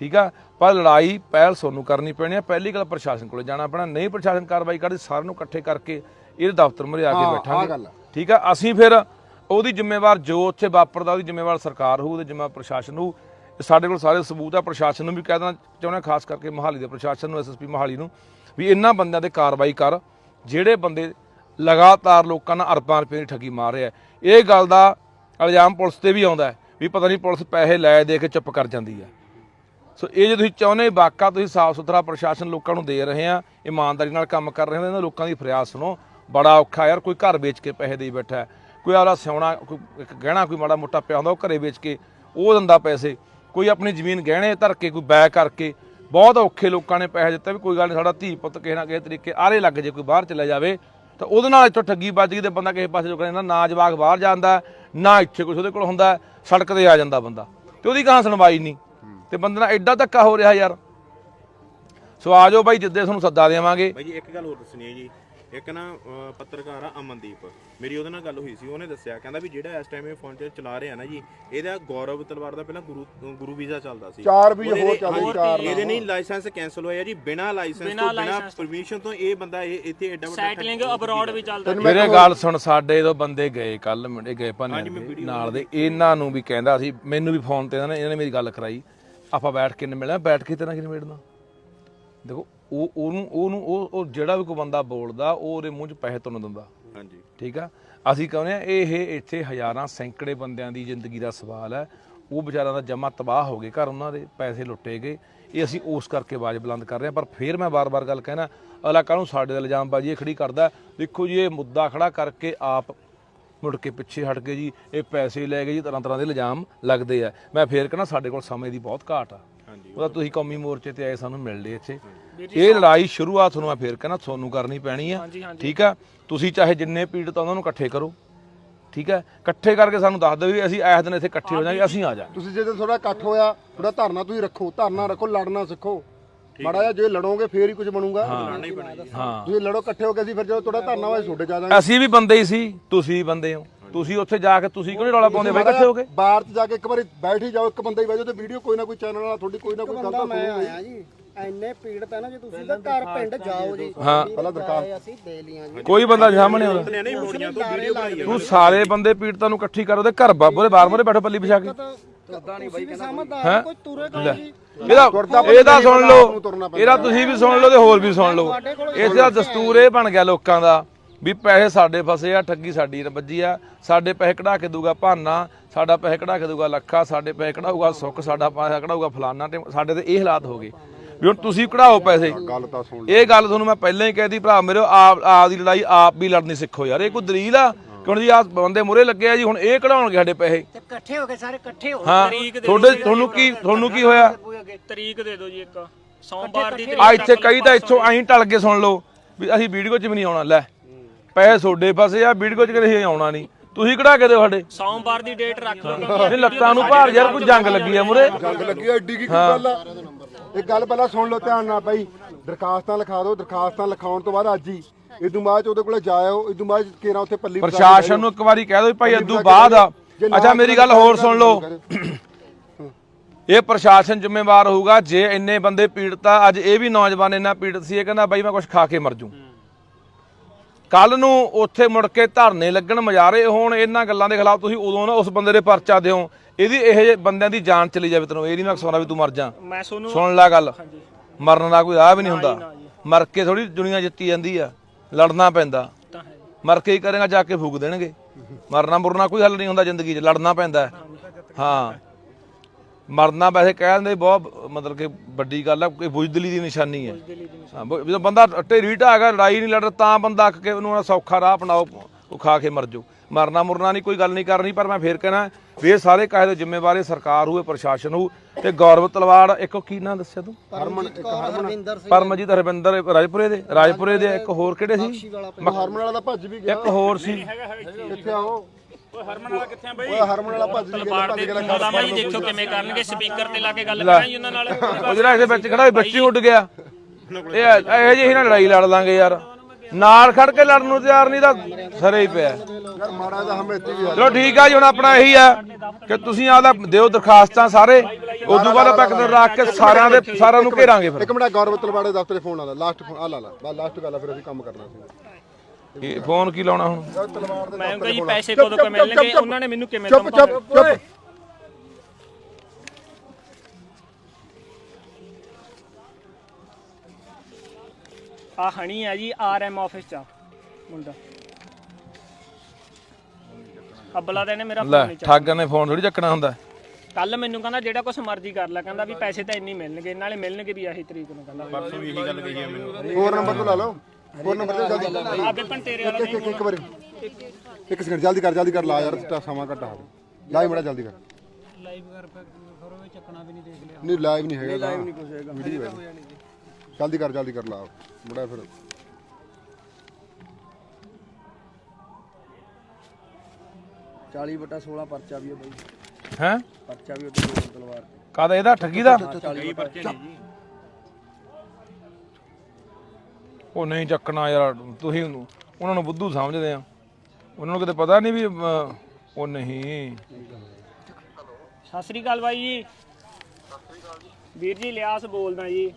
ਠੀਕ ਆ ਪਰ ਲੜਾਈ ਪਹਿਲ ਤੁਹਾਨੂੰ ਕਰਨੀ ਪੈਣੀ ਆ। ਪਹਿਲੀ ਗੱਲ ਪ੍ਰਸ਼ਾਸਨ ਕੋਲੇ ਜਾਣਾ ਪੈਣਾ। ਨਹੀਂ ਪ੍ਰਸ਼ਾਸਨ ਕਾਰਵਾਈ ਕਰਦੀ ਸਾਰਿਆਂ ਨੂੰ ਇਕੱਠੇ ਕਰਕੇ ਇਹਦੇ ਦਫ਼ਤਰ ਮੁਰੇ ਆ ਕੇ ਬੈਠਾਂਗੇ। ਗੱਲ ਆ। ਠੀਕ ਆ ਅਸੀਂ ਫਿਰ ਉਹਦੀ ਜ਼ਿੰਮੇਵਾਰ ਜੋ ਉੱਥੇ ਵਾਪਰਦਾ ਉਹਦੀ ਜ਼ਿੰਮੇਵਾਰ ਸਰਕਾਰ ਹੋਊ ਉਹਦੀ ਜ਼ਿੰਮੇਵਾਰ ਪ੍ਰਸ਼ਾਸਨ ਹੋਊ। ਸਾਡੇ ਕੋਲ ਸਾਰੇ ਸਬੂਤ ਆ ਪ੍ਰਸ਼ਾਸਨ ਨੂੰ ਵੀ ਕਹਿ ਦੇਣਾ ਚਾਹੁੰਦੇ ਹਾਂ, ਖਾਸ ਕਰਕੇ ਮੋਹਾਲੀ ਦੇ ਪ੍ਰਸ਼ਾਸਨ ਨੂੰ ਐਸਐਸਪੀ ਮੋਹਾਲੀ ਨੂੰ ਵੀ ਇਹਨਾਂ ਬੰਦਿਆਂ ਤੇ ਕਾਰਵਾਈ ਕਰ ਜਿਹੜੇ ਬੰਦੇ ਲਗਾਤਾਰ ਲੋਕਾਂ ਨਾਲ ਅਰਬਾਂ ਰੁਪਏ ਦੀ ਠੱਗੀ ਮਾਰ ਰਿਹਾ ਇਹ ਗੱਲ ਦਾ ਇਲਜ਼ਾਮ ਪੁਲਿਸ ਤੇ ਵੀ ਆਉਂਦਾ ਵੀ ਪਤਾ ਨਹੀਂ ਪੁਲਿਸ ਪੈਸੇ ਲੈ ਦੇ ਕੇ ਚੁੱਪ ਕਰ ਜਾਂਦੀ ਹੈ। ਸੋ ਇਹ ਜੇ ਤੁਸੀਂ ਚਾਹੁੰਦੇ ਵਾਕਾ ਤੁਸੀਂ ਸਾਫ਼ ਸੁਥਰਾ ਪ੍ਰਸ਼ਾਸਨ ਲੋਕਾਂ ਨੂੰ ਦੇ ਰਹੇ ਆ ਇਮਾਨਦਾਰੀ ਨਾਲ ਕੰਮ ਕਰ ਰਹੇ ਹੋ ਇਹਨਾਂ ਲੋਕਾਂ ਦੀ ਫਰਿਆਦ ਸੁਣੋ। ਬੜਾ ਔਖਾ ਯਾਰ ਕੋਈ ਘਰ ਵੇਚ ਕੇ ਪੈਸੇ ਦੇਈ ਬੈਠਾ ਕੋਈ ਆਪਦਾ ਸਿਉਣਾ ਕੋਈ ਇੱਕ ਗਹਿਣਾ ਕੋਈ ਮਾੜਾ ਮੋਟਾ ਪਿਆ ਹੁੰਦਾ ਉਹ ਘਰੇ ਵੇਚ ਕੇ ਉਹ ਦਿੰਦਾ ਪੈਸੇ। ਕੋਈ ਆਪਣੀ ਜ਼ਮੀਨ ਗਹਿਣੇ ਧਰ ਕੇ, ਕੋਈ ਬੈ ਕਰਕੇ, ਬਹੁਤ ਔਖੇ ਲੋਕਾਂ ਨੇ ਪੈਸਾ ਦਿੱਤਾ ਵੀ ਕੋਈ ਗੱਲ ਨਹੀਂ ਸਾਡਾ ਧੀ ਪੁੱਤ ਕਿਸੇ ਨਾ ਕਿਸੇ ਤਰੀਕੇ ਆਰੇ ਲੱਗ ਜੇ, ਕੋਈ ਬਾਹਰ ਚਲਾ ਜਾਵੇ, ਤਾਂ ਉਹਦੇ ਨਾਲ ਇੱਥੋਂ ਠੱਗੀ ਵੱਜ ਗਈ ਤੇ ਬੰਦਾ ਕਿਸੇ ਪਾਸੇ ਜੋ ਕਹਿੰਦਾ ਨਾ ਜਵਾਕ ਬਾਹਰ ਜਾਂਦਾ, ਨਾ ਇੱਥੇ ਕੁਝ ਉਹਦੇ ਕੋਲ ਹੁੰਦਾ, ਸੜਕ ਤੇ ਆ ਜਾਂਦਾ ਬੰਦਾ, ਤੇ ਉਹਦੀ ਕਹਾਂ ਸੁਣਵਾਈ ਨਹੀਂ, ਤੇ ਬੰਦੇ ਨਾਲ ਐਡਾ ਧੱਕਾ ਹੋ ਰਿਹਾ ਯਾਰ। ਸੋ ਆ ਜਾਓ ਬਾਈ, ਜਿੱਦੇ ਤੁਹਾਨੂੰ ਸੱਦਾ ਦੇਵਾਂਗੇ। ਬਾਈ ਜੀ, ਇੱਕ ਗੱਲ ਹੋਰ ਦੱਸਣੀ ਹੈ ਜੀ ਇੱਕ ਨਾ ਅਹ, ਪੱਤਰਕਾਰ ਆ ਅਮਨਦੀਪ। ਮੇਰੀ ਉਹਦੇ ਨਾਲ ਗੱਲ ਹੋਈ ਸੀ ਉਹਨੇ ਦੱਸਿਆ ਕਹਿੰਦਾ ਵੀ ਜਿਹੜਾ ਇਸ ਟਾਈਮ ਇਹ ਫੋਨ ਚ ਚਲਾ ਰਿਹਾ ਨਾ ਜੀ ਇਹਦਾ ਗੌਰਵ ਤਲਵਾਰ ਦਾ ਪਹਿਲਾਂ ਗੁਰੂ ਗੁਰੂ ਵੀਜ਼ਾ ਚੱਲਦਾ ਸੀ। ਚਾਰ ਵੀ ਹੋਰ ਚੱਲਦੇ ਚਾਰ ਇਹਦੇ ਨਹੀਂ ਲਾਇਸੈਂਸ ਕੈਨਸਲ ਹੋਇਆ ਜੀ ਬਿਨਾ ਲਾਇਸੈਂਸ ਤੋਂ ਬਿਨਾ। ਪਰਮਿਸ਼ਨ ਤੋਂ। ਇਹ ਬੰਦਾ ਇਹ ਇੱਥੇ ਐਡਾ ਵੱਡਾ ਸਾਈਕਲਿੰਗ ਅਬਰੋਡ ਵੀ ਚੱਲਦਾ ਮੇਰੇ ਗੱਲ ਸੁਣ ਸਾਡੇ ਤੋਂ ਬੰਦੇ ਗਏ ਕੱਲ ਮੁੰਡੇ ਗਏ ਭਾਨੇ ਦੇ ਨਾਲ ਦੇ। ਇਹਨਾਂ ਨੂੰ ਵੀ ਕਹਿੰਦਾ ਸੀ ਮੈਨੂੰ ਵੀ ਫੋਨ ਤੇ ਇਹਨਾਂ ਨੇ ਇਹਨਾਂ ਨੇ ਮੇਰੀ ਗੱਲ ਕਰਾਈ। ਆਪਾਂ ਬੈਠ ਕੇ ਨਿਮੜਿਆ ਬੈਠ ਕੇ ਤੇਰਾ ਕਿ ਨਿਮੜਨਾ? ਦੇਖੋ ਉਹ ਉਹਨੂੰ ਉਹਨੂੰ ਉਹ ਉਹ ਜਿਹੜਾ ਵੀ ਕੋਈ ਬੰਦਾ ਬੋਲਦਾ ਉਹ ਉਹਦੇ ਮੂੰਹ 'ਚ ਪੈਸੇ ਤੁੰਨ ਦਿੰਦਾ। ਹਾਂਜੀ। ਠੀਕ ਆ? ਅਸੀਂ ਕਹਿੰਦੇ ਆ ਇਹ ਇੱਥੇ ਹਜ਼ਾਰਾਂ ਸੈਂਕੜੇ ਬੰਦਿਆਂ ਦੀ ਜ਼ਿੰਦਗੀ ਦਾ ਸਵਾਲ ਹੈ। ਉਹ ਵਿਚਾਰਿਆਂ ਦਾ ਜਮਾ ਤਬਾਹ ਹੋ ਗਏ ਘਰ ਉਹਨਾਂ ਦੇ ਪੈਸੇ ਲੁੱਟੇ ਗਏ। ਇਹ ਅਸੀਂ ਉਸ ਕਰਕੇ ਆਵਾਜ਼ ਬੁਲੰਦ ਕਰ ਰਹੇ ਹਾਂ। ਪਰ ਫਿਰ ਮੈਂ ਬਾਰ-ਬਾਰ ਗੱਲ ਕਹਿਣਾ ਅਗਲਾ ਕਾਹਨੂੰ ਸਾਡੇ ਤੇ ਇਲਜ਼ਾਮਬਾਜ਼ੀ ਇਹ ਖੜੀ ਕਰਦਾ ਦੇਖੋ ਜੀ ਇਹ ਮੁੱਦਾ ਖੜਾ ਕਰਕੇ ਆਪ ਮੁੜ ਕੇ ਪਿੱਛੇ ਹਟ ਕੇ ਜੀ ਇਹ ਪੈਸੇ ਲੈ ਗਏ ਜੀ ਤਰ੍ਹਾਂ ਤਰ੍ਹਾਂ ਦੇ ਇਲਜ਼ਾਮ ਲੱਗਦੇ ਆ। ਮੈਂ ਫੇਰ ਕਹਿੰਦਾ ਸਾਡੇ ਕੋਲ ਸਮੇਂ ਦੀ ਬਹੁਤ ਘਾਟ ਆ। ਉਹਦਾ ਤੁਸੀਂ ਕੌਮੀ ਮੋਰਚੇ ਤੇ ਆਏ ਸਾਨੂੰ ਮਿਲ ਲਏ ਇੱਥੇ ਇਹ ਲੜਾਈ ਸ਼ੁਰੂਆਤ ਤੁਹਾਨੂੰ ਮੈਂ ਫੇਰ ਕਹਿੰਦਾ ਤੁਹਾਨੂੰ ਕਰਨੀ ਪੈਣੀ ਆ। ਠੀਕ ਆ? ਤੁਸੀਂ ਚਾਹੇ ਜਿੰਨੇ ਪੀੜਤ ਆ ਉਹਨਾਂ ਨੂੰ ਇਕੱਠੇ ਕਰੋ। ਠੀਕ ਹੈ ਇਕੱਠੇ ਕਰਕੇ ਸਾਨੂੰ ਦੱਸ ਦਿਓ ਵੀ ਅਸੀਂ ਇਸ ਦਿਨ ਇੱਥੇ ਇਕੱਠੇ ਹੋ ਜਾਾਂਗੇ ਅਸੀਂ ਆ ਜਾਾਂਗੇ। ਤੁਸੀਂ ਜਦੋਂ ਥੋੜਾ ਇਕੱਠ ਹੋਇਆ ਥੋੜਾ ਧਰਨਾ ਤੁਸੀਂ ਰੱਖੋ ਧਰਨਾ ਰੱਖੋ ਲੜਨਾ ਸਿੱਖੋ। ਮਾੜਾ ਜਿਹਾ ਜੇ ਲੜੋਗੇ ਫੇਰ ਹੀ ਕੁਝ ਬਣੂਗਾ। ਹਾਂ ਤੁਸੀਂ ਲੜੋ ਇਕੱਠੇ ਹੋ ਕੇ ਅਸੀਂ ਫਿਰ ਜਦੋਂ ਤੁਹਾਡਾ ਧਰਨਾ ਹੋਇਆ ਛੋਡੇ ਜਾ ਦਾਂਗੇ ਅਸੀਂ ਵੀ ਬੰਦੇ ਹੀ ਸੀ ਤੁਸੀਂ ਵੀ ਬੰਦੇ ਹੋ। ਤੁਸੀਂ ਉੱਥੇ ਜਾ ਕੇ ਤੁਸੀਂ ਕਿਉਂ ਨੀ ਰੌਲਾ ਪਾਉਂਦੇ ਬਈ ਇਕੱਠੇ ਹੋ ਕੇ? ਬਾਹਰ ਚ ਜਾ ਕੇ ਇੱਕ ਵਾਰੀ ਬੈਠ ਹੀ ਜਾਓ ਇੱਕ ਬੰਦਾ ਹੀ ਬਹਿ ਜਾਓ ਤੇ ਵੀਡੀਓ ਕੋਈ ਨਾ ਕੋਈ ਚੈਨਲ ਵਾਲਾ ਤੁਹਾਡੀ ਕੋਈ ਨਾ ਕੋਈ ਗੱਲ ਬੰਦਾ ਤਾਂ ਮੈਂ ਹੀ। ਆਇਆ ਜੀ ਐਨੇ ਪੀੜਤ ਹੈ ਨਾ ਜੇ ਤੁਸੀਂ ਤਾਂ ਘਰ ਪਿੰਡ ਜਾਓ ਜੀ। ਹਾਂ। ਪਹਿਲਾਂ ਦਰਕਾਰ ਅਸੀਂ ਦੇ ਲੀਆਂ ਜੀ। ਕੋਈ ਬੰਦਾ ਸਾਹਮਣੇ ਆਉਂਦਾ। ਨੇ ਨਹੀਂ ਮੋੜੀਆਂ ਤੋਂ ਵੀਡੀਓ ਬਣਾਈ ਤੂੰ ਸਾਰੇ ਬੰਦੇ ਪੀੜਤਾਂ ਨੂੰ ਇਕੱਠੀ ਕਰ ਉਹਦੇ ਘਰ ਬਾਬਰੇ ਬਾਹਰ ਮੋਰੇ ਬੈਠੋ ਪੱਲੀ ਵਿਛਾ ਕੇ। ਤਾਂ ਨਹੀਂ ਬਾਈ ਸਮਝਦਾ ਕੋਈ। ਤੁਰੇ ਕਾ ਜੀ ਇਹਦਾ ਇਹਦਾ ਸੁਣ ਲਓ। ਇਹਦਾ ਤੁਸੀਂ ਵੀ ਸੁਣ ਲਓ ਤੇ ਹੋਰ ਵੀ ਸੁਣ ਲਓ। ਇਸ ਦਾ ਦਸਤੂਰ ਇਹ ਬਣ ਗਿਆ ਲੋਕਾਂ ਦਾ। ਵੀ ਪੈਸੇ ਸਾਡੇ ਫਸੇ ਆ ਠੱਗੀ ਸਾਡੀ ਵੱਜੀ ਆ ਸਾਡੇ ਪੈਸੇ ਕਢਾ ਕੇ ਦੂਗਾ ਭਾਨਾ ਸਾਡਾ ਪੈਸੇ ਕਢਾ ਕੇ ਦੂਗਾ ਲੱਖਾ ਸਾਡੇ ਪੈਸੇ ਕਢਾਊਗਾ ਸੁੱਖ ਸਾਡਾ ਪੈਸਾ ਕਢਾਊਗਾ ਫਲਾਨਾ ਤੇ ਸਾਡੇ ਤੇ ਇਹ ਹਾਲਾਤ ਹੋ ਗਏ। ਵੀ ਹੁਣ ਤੁਸੀਂ ਕਢਾਓ ਪੈਸੇ। ਗੱਲ ਤਾਂ ਸੁਣ ਇਹ ਗੱਲ ਤੁਹਾਨੂੰ ਮੈਂ ਪਹਿਲਾਂ ਹੀ ਕਹਿਦੀ ਭਰਾ ਮੇਰੇ ਆਪ ਆਪ ਦੀ ਲੜਾਈ ਆਪ ਵੀ ਲੜਨੀ ਸਿੱਖੋ ਯਾਰ ਇਹ ਕੋਈ ਦਲੀਲ ਆ? ਕਿਉਂ ਜੀ ਆ ਬੰਦੇ ਮੁਰੇ ਲੱਗੇ ਆ ਜੀ ਹੁਣ ਇਹ ਕਢਾਉਣਗੇ ਸਾਡੇ ਪੈਸੇ। ਤੇ ਇਕੱਠੇ ਹੋ ਕੇ ਸਾਰੇ ਇਕੱਠੇ ਹੋ ਹਾਂ ਤੁਹਾਡੇ ਤੁਹਾਨੂੰ ਕੀ ਤੁਹਾਨੂੰ ਕੀ ਹੋਇਆ? ਤਰੀਕ ਦੇ ਦਿਓ ਜੀ ਇੱਕ। ਸੋਮਵਾਰ ਦੀ ਆ ਇੱਥੇ ਕਈ ਤਾਂ ਇੱਥੋਂ ਐਂ ਟਲ ਕੇ ਸੁਣ ਲਓ ਵੀ ਅਸੀਂ ਵੀਡੀਓ 'ਚ ਵੀ ਨਹੀਂ ਆਉਣਾ ਲੈ। ਪੈਸੇ ਤੁਹਾਡੇ ਪਾਸੇ ਆ ਵੀਡੀਓ 'ਚ ਕਦੇ ਆਉਣਾ ਨਹੀਂ। ਤੁਸੀਂ ਕਢਾ ਕੇ ਦਿਓ ਸਾਡੇ। ਸੋਮਵਾਰ ਦੀ ਡੇਟ ਰੱਖ ਲਓ। ਇਹ ਲੱਤਾਂ ਨੂੰ ਭਾਰ ਯਾਰ ਕੋਈ ਜੰਗ ਲੱਗੀ ਆ ਮੁਰੇ ਜੰਗ ਲੱਗੀ ਆ, ਐਡੀ ਕੀ ਗੱਲ ਆ? ਇਹ ਗੱਲ ਪਹਿਲਾਂ ਸੁਣ ਲਓ ਧਿਆਨ ਨਾਲ ਬਾਈ ਦਰਖਾਸਤਾਂ ਲਿਖਾ ਦਿਓ ਦਰਖਾਸਤਾਂ ਲਿਖਾਉਣ ਤੋਂ ਬਾਅਦ ਅੱਜ ਹੀ। ਇਦੋਂ ਬਾਅਦ 'ਚ ਉਹਦੇ ਕੋਲੇ ਜਾਇਓ ਇਦੋਂ ਬਾਅਦ 'ਚ ਕੇਰਾ ਉੱਥੇ ਪੱਲੀ ਪ੍ਰਸ਼ਾਸਨ ਨੂੰ ਇੱਕ ਵਾਰੀ ਕਹਿ ਦਿਓ ਭਾਈ ਅੱਦੂ ਬਾਅਦ ਆ। ਅੱਛਾ ਮੇਰੀ ਗੱਲ ਹੋਰ ਸੁਣ ਲਓ। ਇਹ ਪ੍ਰਸ਼ਾਸਨ ਜ਼ਿੰਮੇਵਾਰ ਹੋਊਗਾ ਜੇ ਇੰਨੇ ਬੰਦੇ ਪੀੜਤ ਆ ਅੱਜ ਇਹ ਵੀ ਨੌਜਵਾਨ ਇੰਨਾ ਪੀੜਤ ਸੀ ਇਹ ਕਹਿੰਦਾ ਬਾਈ ਮੈਂ ਕੁਝ ਖਾ ਕੇ ਮਰ ਜੂ। ਕੱਲ ਨੂੰ ਉੱਥੇ ਮੁੜ ਕੇ ਧਰਨੇ ਲੱਗਣ ਮਜਾਰੇ ਹੋਣ ਇਹਨਾਂ ਗੱਲਾਂ ਦੇ ਖਿਲਾਫ ਤੁਸੀਂ ਉਦੋਂ ਨਾ ਉਸ ਬੰਦੇ ਦੇ ਪਰਚਾ ਦਿਓ। ਇਹਦੀ ਇਹੋ ਬੰਦਿਆਂ ਦੀ ਜਾਨ ਚਲੀ ਜਾਵੇ ਤੈਨੂੰ ਇਹ ਨਹੀਂ ਮੈਂ ਸੋਨਾ ਵੀ ਤੂੰ ਮਰ ਜਾ। ਮੈਂ ਤੁਹਾਨੂੰ ਸੁਣ ਲੈ ਗੱਲ। ਮਰਨ ਦਾ ਕੋਈ ਰਾਹ ਵੀ ਨਹੀਂ ਹੁੰਦਾ। ਮਰ ਕੇ ਥੋੜੀ ਦੁਨੀਆ ਜਿੱਤੀ ਜਾਂਦੀ ਆ ਲੜਨਾ ਪੈਂਦਾ। ਮਰ ਕੇ ਹੀ ਕਰੇਗਾ ਜਾ ਕੇ ਫੂਕ ਦੇਣਗੇ। ਮਰਨਾ ਮੁਰਨਾ ਕੋਈ ਹੱਲ ਨਹੀਂ ਹੁੰਦਾ ਜ਼ਿੰਦਗੀ 'ਚ ਲੜਨਾ ਪੈਂਦਾ। ਹੈ। ਮਰਨਾ ਵੈਸੇ ਕਹਿ ਦਿੰਦੇ ਬਹੁਤ ਮਤਲਬ ਕਿ ਵੱਡੀ ਗੱਲ ਹੈ ਕੋਈ ਬੁਜ਼ਦਲੀ ਦੀ ਨਿਸ਼ਾਨੀ ਹੈ। ਹਾਂ ਬ- ਜਦੋਂ ਬੰਦਾ ਢੇਰੀ ਢਾਗਾ ਲੜਾਈ ਨਹੀਂ ਲੜਦਾ ਤਾਂ ਬੰਦਾ ਅੱਕ ਕੇ ਉਹਨੂੰ ਸੌਖਾ ਰਾਹ ਅਪਣਾਓ ਉਹ ਖਾ ਕੇ ਮਰ ਜਾਓ ਮਰਨਾ ਮੁਰਨਾ ਨਹੀਂ ਕੋਈ ਗੱਲ ਨਹੀਂ ਕਰਨੀ ਪਰ ਮੈਂ ਫੇਰ ਕਹਿਣਾ ਵੀ ਇਹ ਸਾਰੇ ਕਾਹਦੇ ਜ਼ਿੰਮੇਵਾਰੀ ਸਰਕਾਰ ਹੋਵੇ ਪ੍ਰਸ਼ਾਸਨ ਹੋ ਤੇ ਗੌਰਵ ਤਲਵਾੜ ਇੱਕ ਕੀ ਨਾਂ ਦੱਸਿਆ ਤੂੰ? ਪਰਮਜੀਤ ਕੌਰ ਹਰਵਿੰਦਰ ਸਿੰਘ। ਪਰਮਜੀਤ ਹਰਵਿੰਦਰ ਰਾਜਪੁਰੇ ਦੇ ਰਾਜਪੁਰੇ ਦੇ ਇੱਕ ਹੋਰ ਕਿਹੜੇ ਸੀ? ਬਖਸ਼ੀ ਵਾਲਾ ਹਰਮਨ ਵਾਲਾ ਤਾਂ ਭੱਜ ਵੀ ਗਿਆ। ਇੱਕ ਹੋਰ ਸੀ। ਇੱਥੇ ਆਓ। ਓਏ ਹਰਮਨ ਵਾਲਾ ਕਿੱਥੇ ਆ ਬਈ? ਓਏ ਹਰਮਨ ਵਾਲਾ ਭੱਜ ਗਿਆ ਤਲਵਾਰ ਭੱਜ ਦੇ ਗਿਆ ਮੁਲਾਜ਼ਮਾਂ ਜੀ ਦੇਖੋ ਕਿਵੇਂ ਕਰਨਗੇ ਸਪੀਕਰ ਤੇ ਲਾ ਕੇ ਗੱਲ ਕਰਾਂ ਜੀ ਉਹਨਾਂ ਨਾਲ। ਉਹ ਜਿਹੜਾ ਇਹਦੇ ਵਿੱਚ ਖੜਾ ਬੱਚੀ ਉੱਡ ਗਿਆ। ਇਹ ਇਹ ਜਿਹੀ ਨਾਲ ਲੜਾਈ ਲੜ ਲਾਂਗੇ ਯਾਰ। ਨਾਲ ਖੜ ਕੇ ਲੜਨ ਨੂੰ ਤਿਆਰ ਨਹੀਂ ਤਾਂ ਸਰੇ ਹੀ ਪਿਆ। ਯਾਰ ਮਾੜਾ ਜਿਹਾ ਹਮੇਤੀ ਵੀ ਆ। ਚਲੋ ਠੀਕ ਆ ਜੀ ਹੁਣ ਆਪਣਾ ਇਹੀ ਆ ਕਿ ਤੁਸੀਂ ਆਦਾ ਦਿਓ ਦਰਖਾਸਤਾਂ ਸਾਰੇ। ਉਦੋਂ ਬਾਅਦ ਆਪਾਂ ਇੱਕ ਦਿਨ ਰੱਖ ਕੇ ਸਾਰਿਆਂ ਦੇ ਸਾਰਿਆਂ ਨੂੰ ਘੇਰਾਂਗੇ ਫਿਰ। ਇੱਕ ਮਿੰਟ ਗੌਰਵ ਤਲਵਾੜੇ ਦਫ਼ਤਰ ਫੋਨ ਲਾ ਲਾ ਲਾਸਟ ਫੋਨ ਆ ਲਾ ਲਾ ਬਸ ਲਾਸਟ ਗੱਲ ਆ ਫਿਰ ਅਸੀਂ ਕੰਮ ਕਰਨਾ ਸੀ। ਇਹ ਫੋਨ ਕੀ ਲਾਉਣਾ ਹੁਣ? ਤਲਵਾਰ ਦੇ ਮੈਂ ਕਹਾਂ ਜੀ। ਪੈਸੇ ਕਦੋਂ ਕੁ ਮਿਲਣਗੇ? ਉਹਨਾਂ ਨੇ ਮੈਨੂੰ ਕਿਵੇਂ ਚੁੱਪ? ਚੁੱਪ ਚੁੱਪ। ਆ ਹਣੀ ਆ ਜੀ ਆਰਐਮ ਆਫਿਸ ਚ ਆ ਮੁੰਡਾ। ਅੱਬਲਾ ਤਾਂ ਇਹਨੇ ਮੇਰਾ ਲੈ ਫੋਨ ਨਹੀਂ ਠੱਗ ਨੇ ਫੋਨ ਥੋੜੀ ਚੱਕਣਾ ਹੁੰਦਾ। ਕੱਲ ਮੈਨੂੰ ਕਹਿੰਦਾ ਜਿਹੜਾ ਕੁਛ ਮਰਜ਼ੀ ਕਰ ਲੈ ਕਹਿੰਦਾ ਵੀ ਪੈਸੇ ਤਾਂ ਇੰਨੀ ਮਿਲਣਗੇ ਨਾਲੇ ਮਿਲਣਗੇ ਵੀ ਆਹੀ ਤਰੀਕ ਨੂੰ ਕਹਿੰਦਾ। ਪਰਸੋਂ ਵੀ ਇਹੀ ਗੱਲ ਕਹੀ ਆ ਮੈਨੂੰ। ਹੋਰ ਨੰਬਰ ਤੋਂ ਲਾ ਲਓ। ਹੋਰ ਨੰਬਰ ਤੇ ਜਲਦੀ ਆ ਬੇਪਨ ਤੇਰੇ ਵਾਲਾ ਇੱਕ ਇੱਕ ਵਾਰੀ। ਇੱਕ ਸਕਿੰਟ ਜਲਦੀ ਕਰ ਜਲਦੀ ਕਰ ਲਾ ਯਾਰ ਸਮਾਂ ਘੱਟ ਆ ਲਾਈਵ ਮੜਾ ਜਲਦੀ ਕਰ। ਲਾਈਵ ਕਰ ਫਿਰ ਉਹ ਚੱਕਣਾ ਵੀ ਨਹੀਂ ਦੇਖ ਲਿਆ ਨਹੀਂ ਲਾਈਵ ਨਹੀਂ ਹੈਗਾ ਲਾਈਵ ਨਹੀਂ ਕੁਝ ਹੈਗਾ ਵੀਡੀਓ ਹੈ ਜਲਦੀ ਕਰ ਜਲਦੀ ਕਰ ਲਾ। ਮੜਾ ਫਿਰ। ਚਾਲੀ ਬਟਾ 16 ਪਰਚਾ ਵੀ ਹੈ ਬਾਈ। ਹੈ? ਪਰਚਾ ਵੀ ਉੱਤੇ ਗੋਲ ਤਲਵਾਰ ਕਾਦਾ ਇਹਦਾ ਠੱਗੀ ਦਾ? ਚਾਲੀ ਬਟਾ ਉਹ ਨਹੀਂ ਚੱਕਣਾ ਯਾਰ ਤੁਸੀਂ ਉਹਨਾਂ ਨੂੰ ਬੁੱਧੂ ਸਮਝਦੇ ਆ। ਉਹਨਾਂ ਨੂੰ ਕਿਤੇ ਪਤਾ ਨਹੀਂ ਵੀ ਅਮ, ਉਹ ਨਹੀਂ। ਸਤਿ ਸ੍ਰੀ ਅਕਾਲ ਬਾਈ ਜੀ। ਵੀਰ ਜੀ ਲਿਆਸ ਬੋਲਦਾ ਜੀ।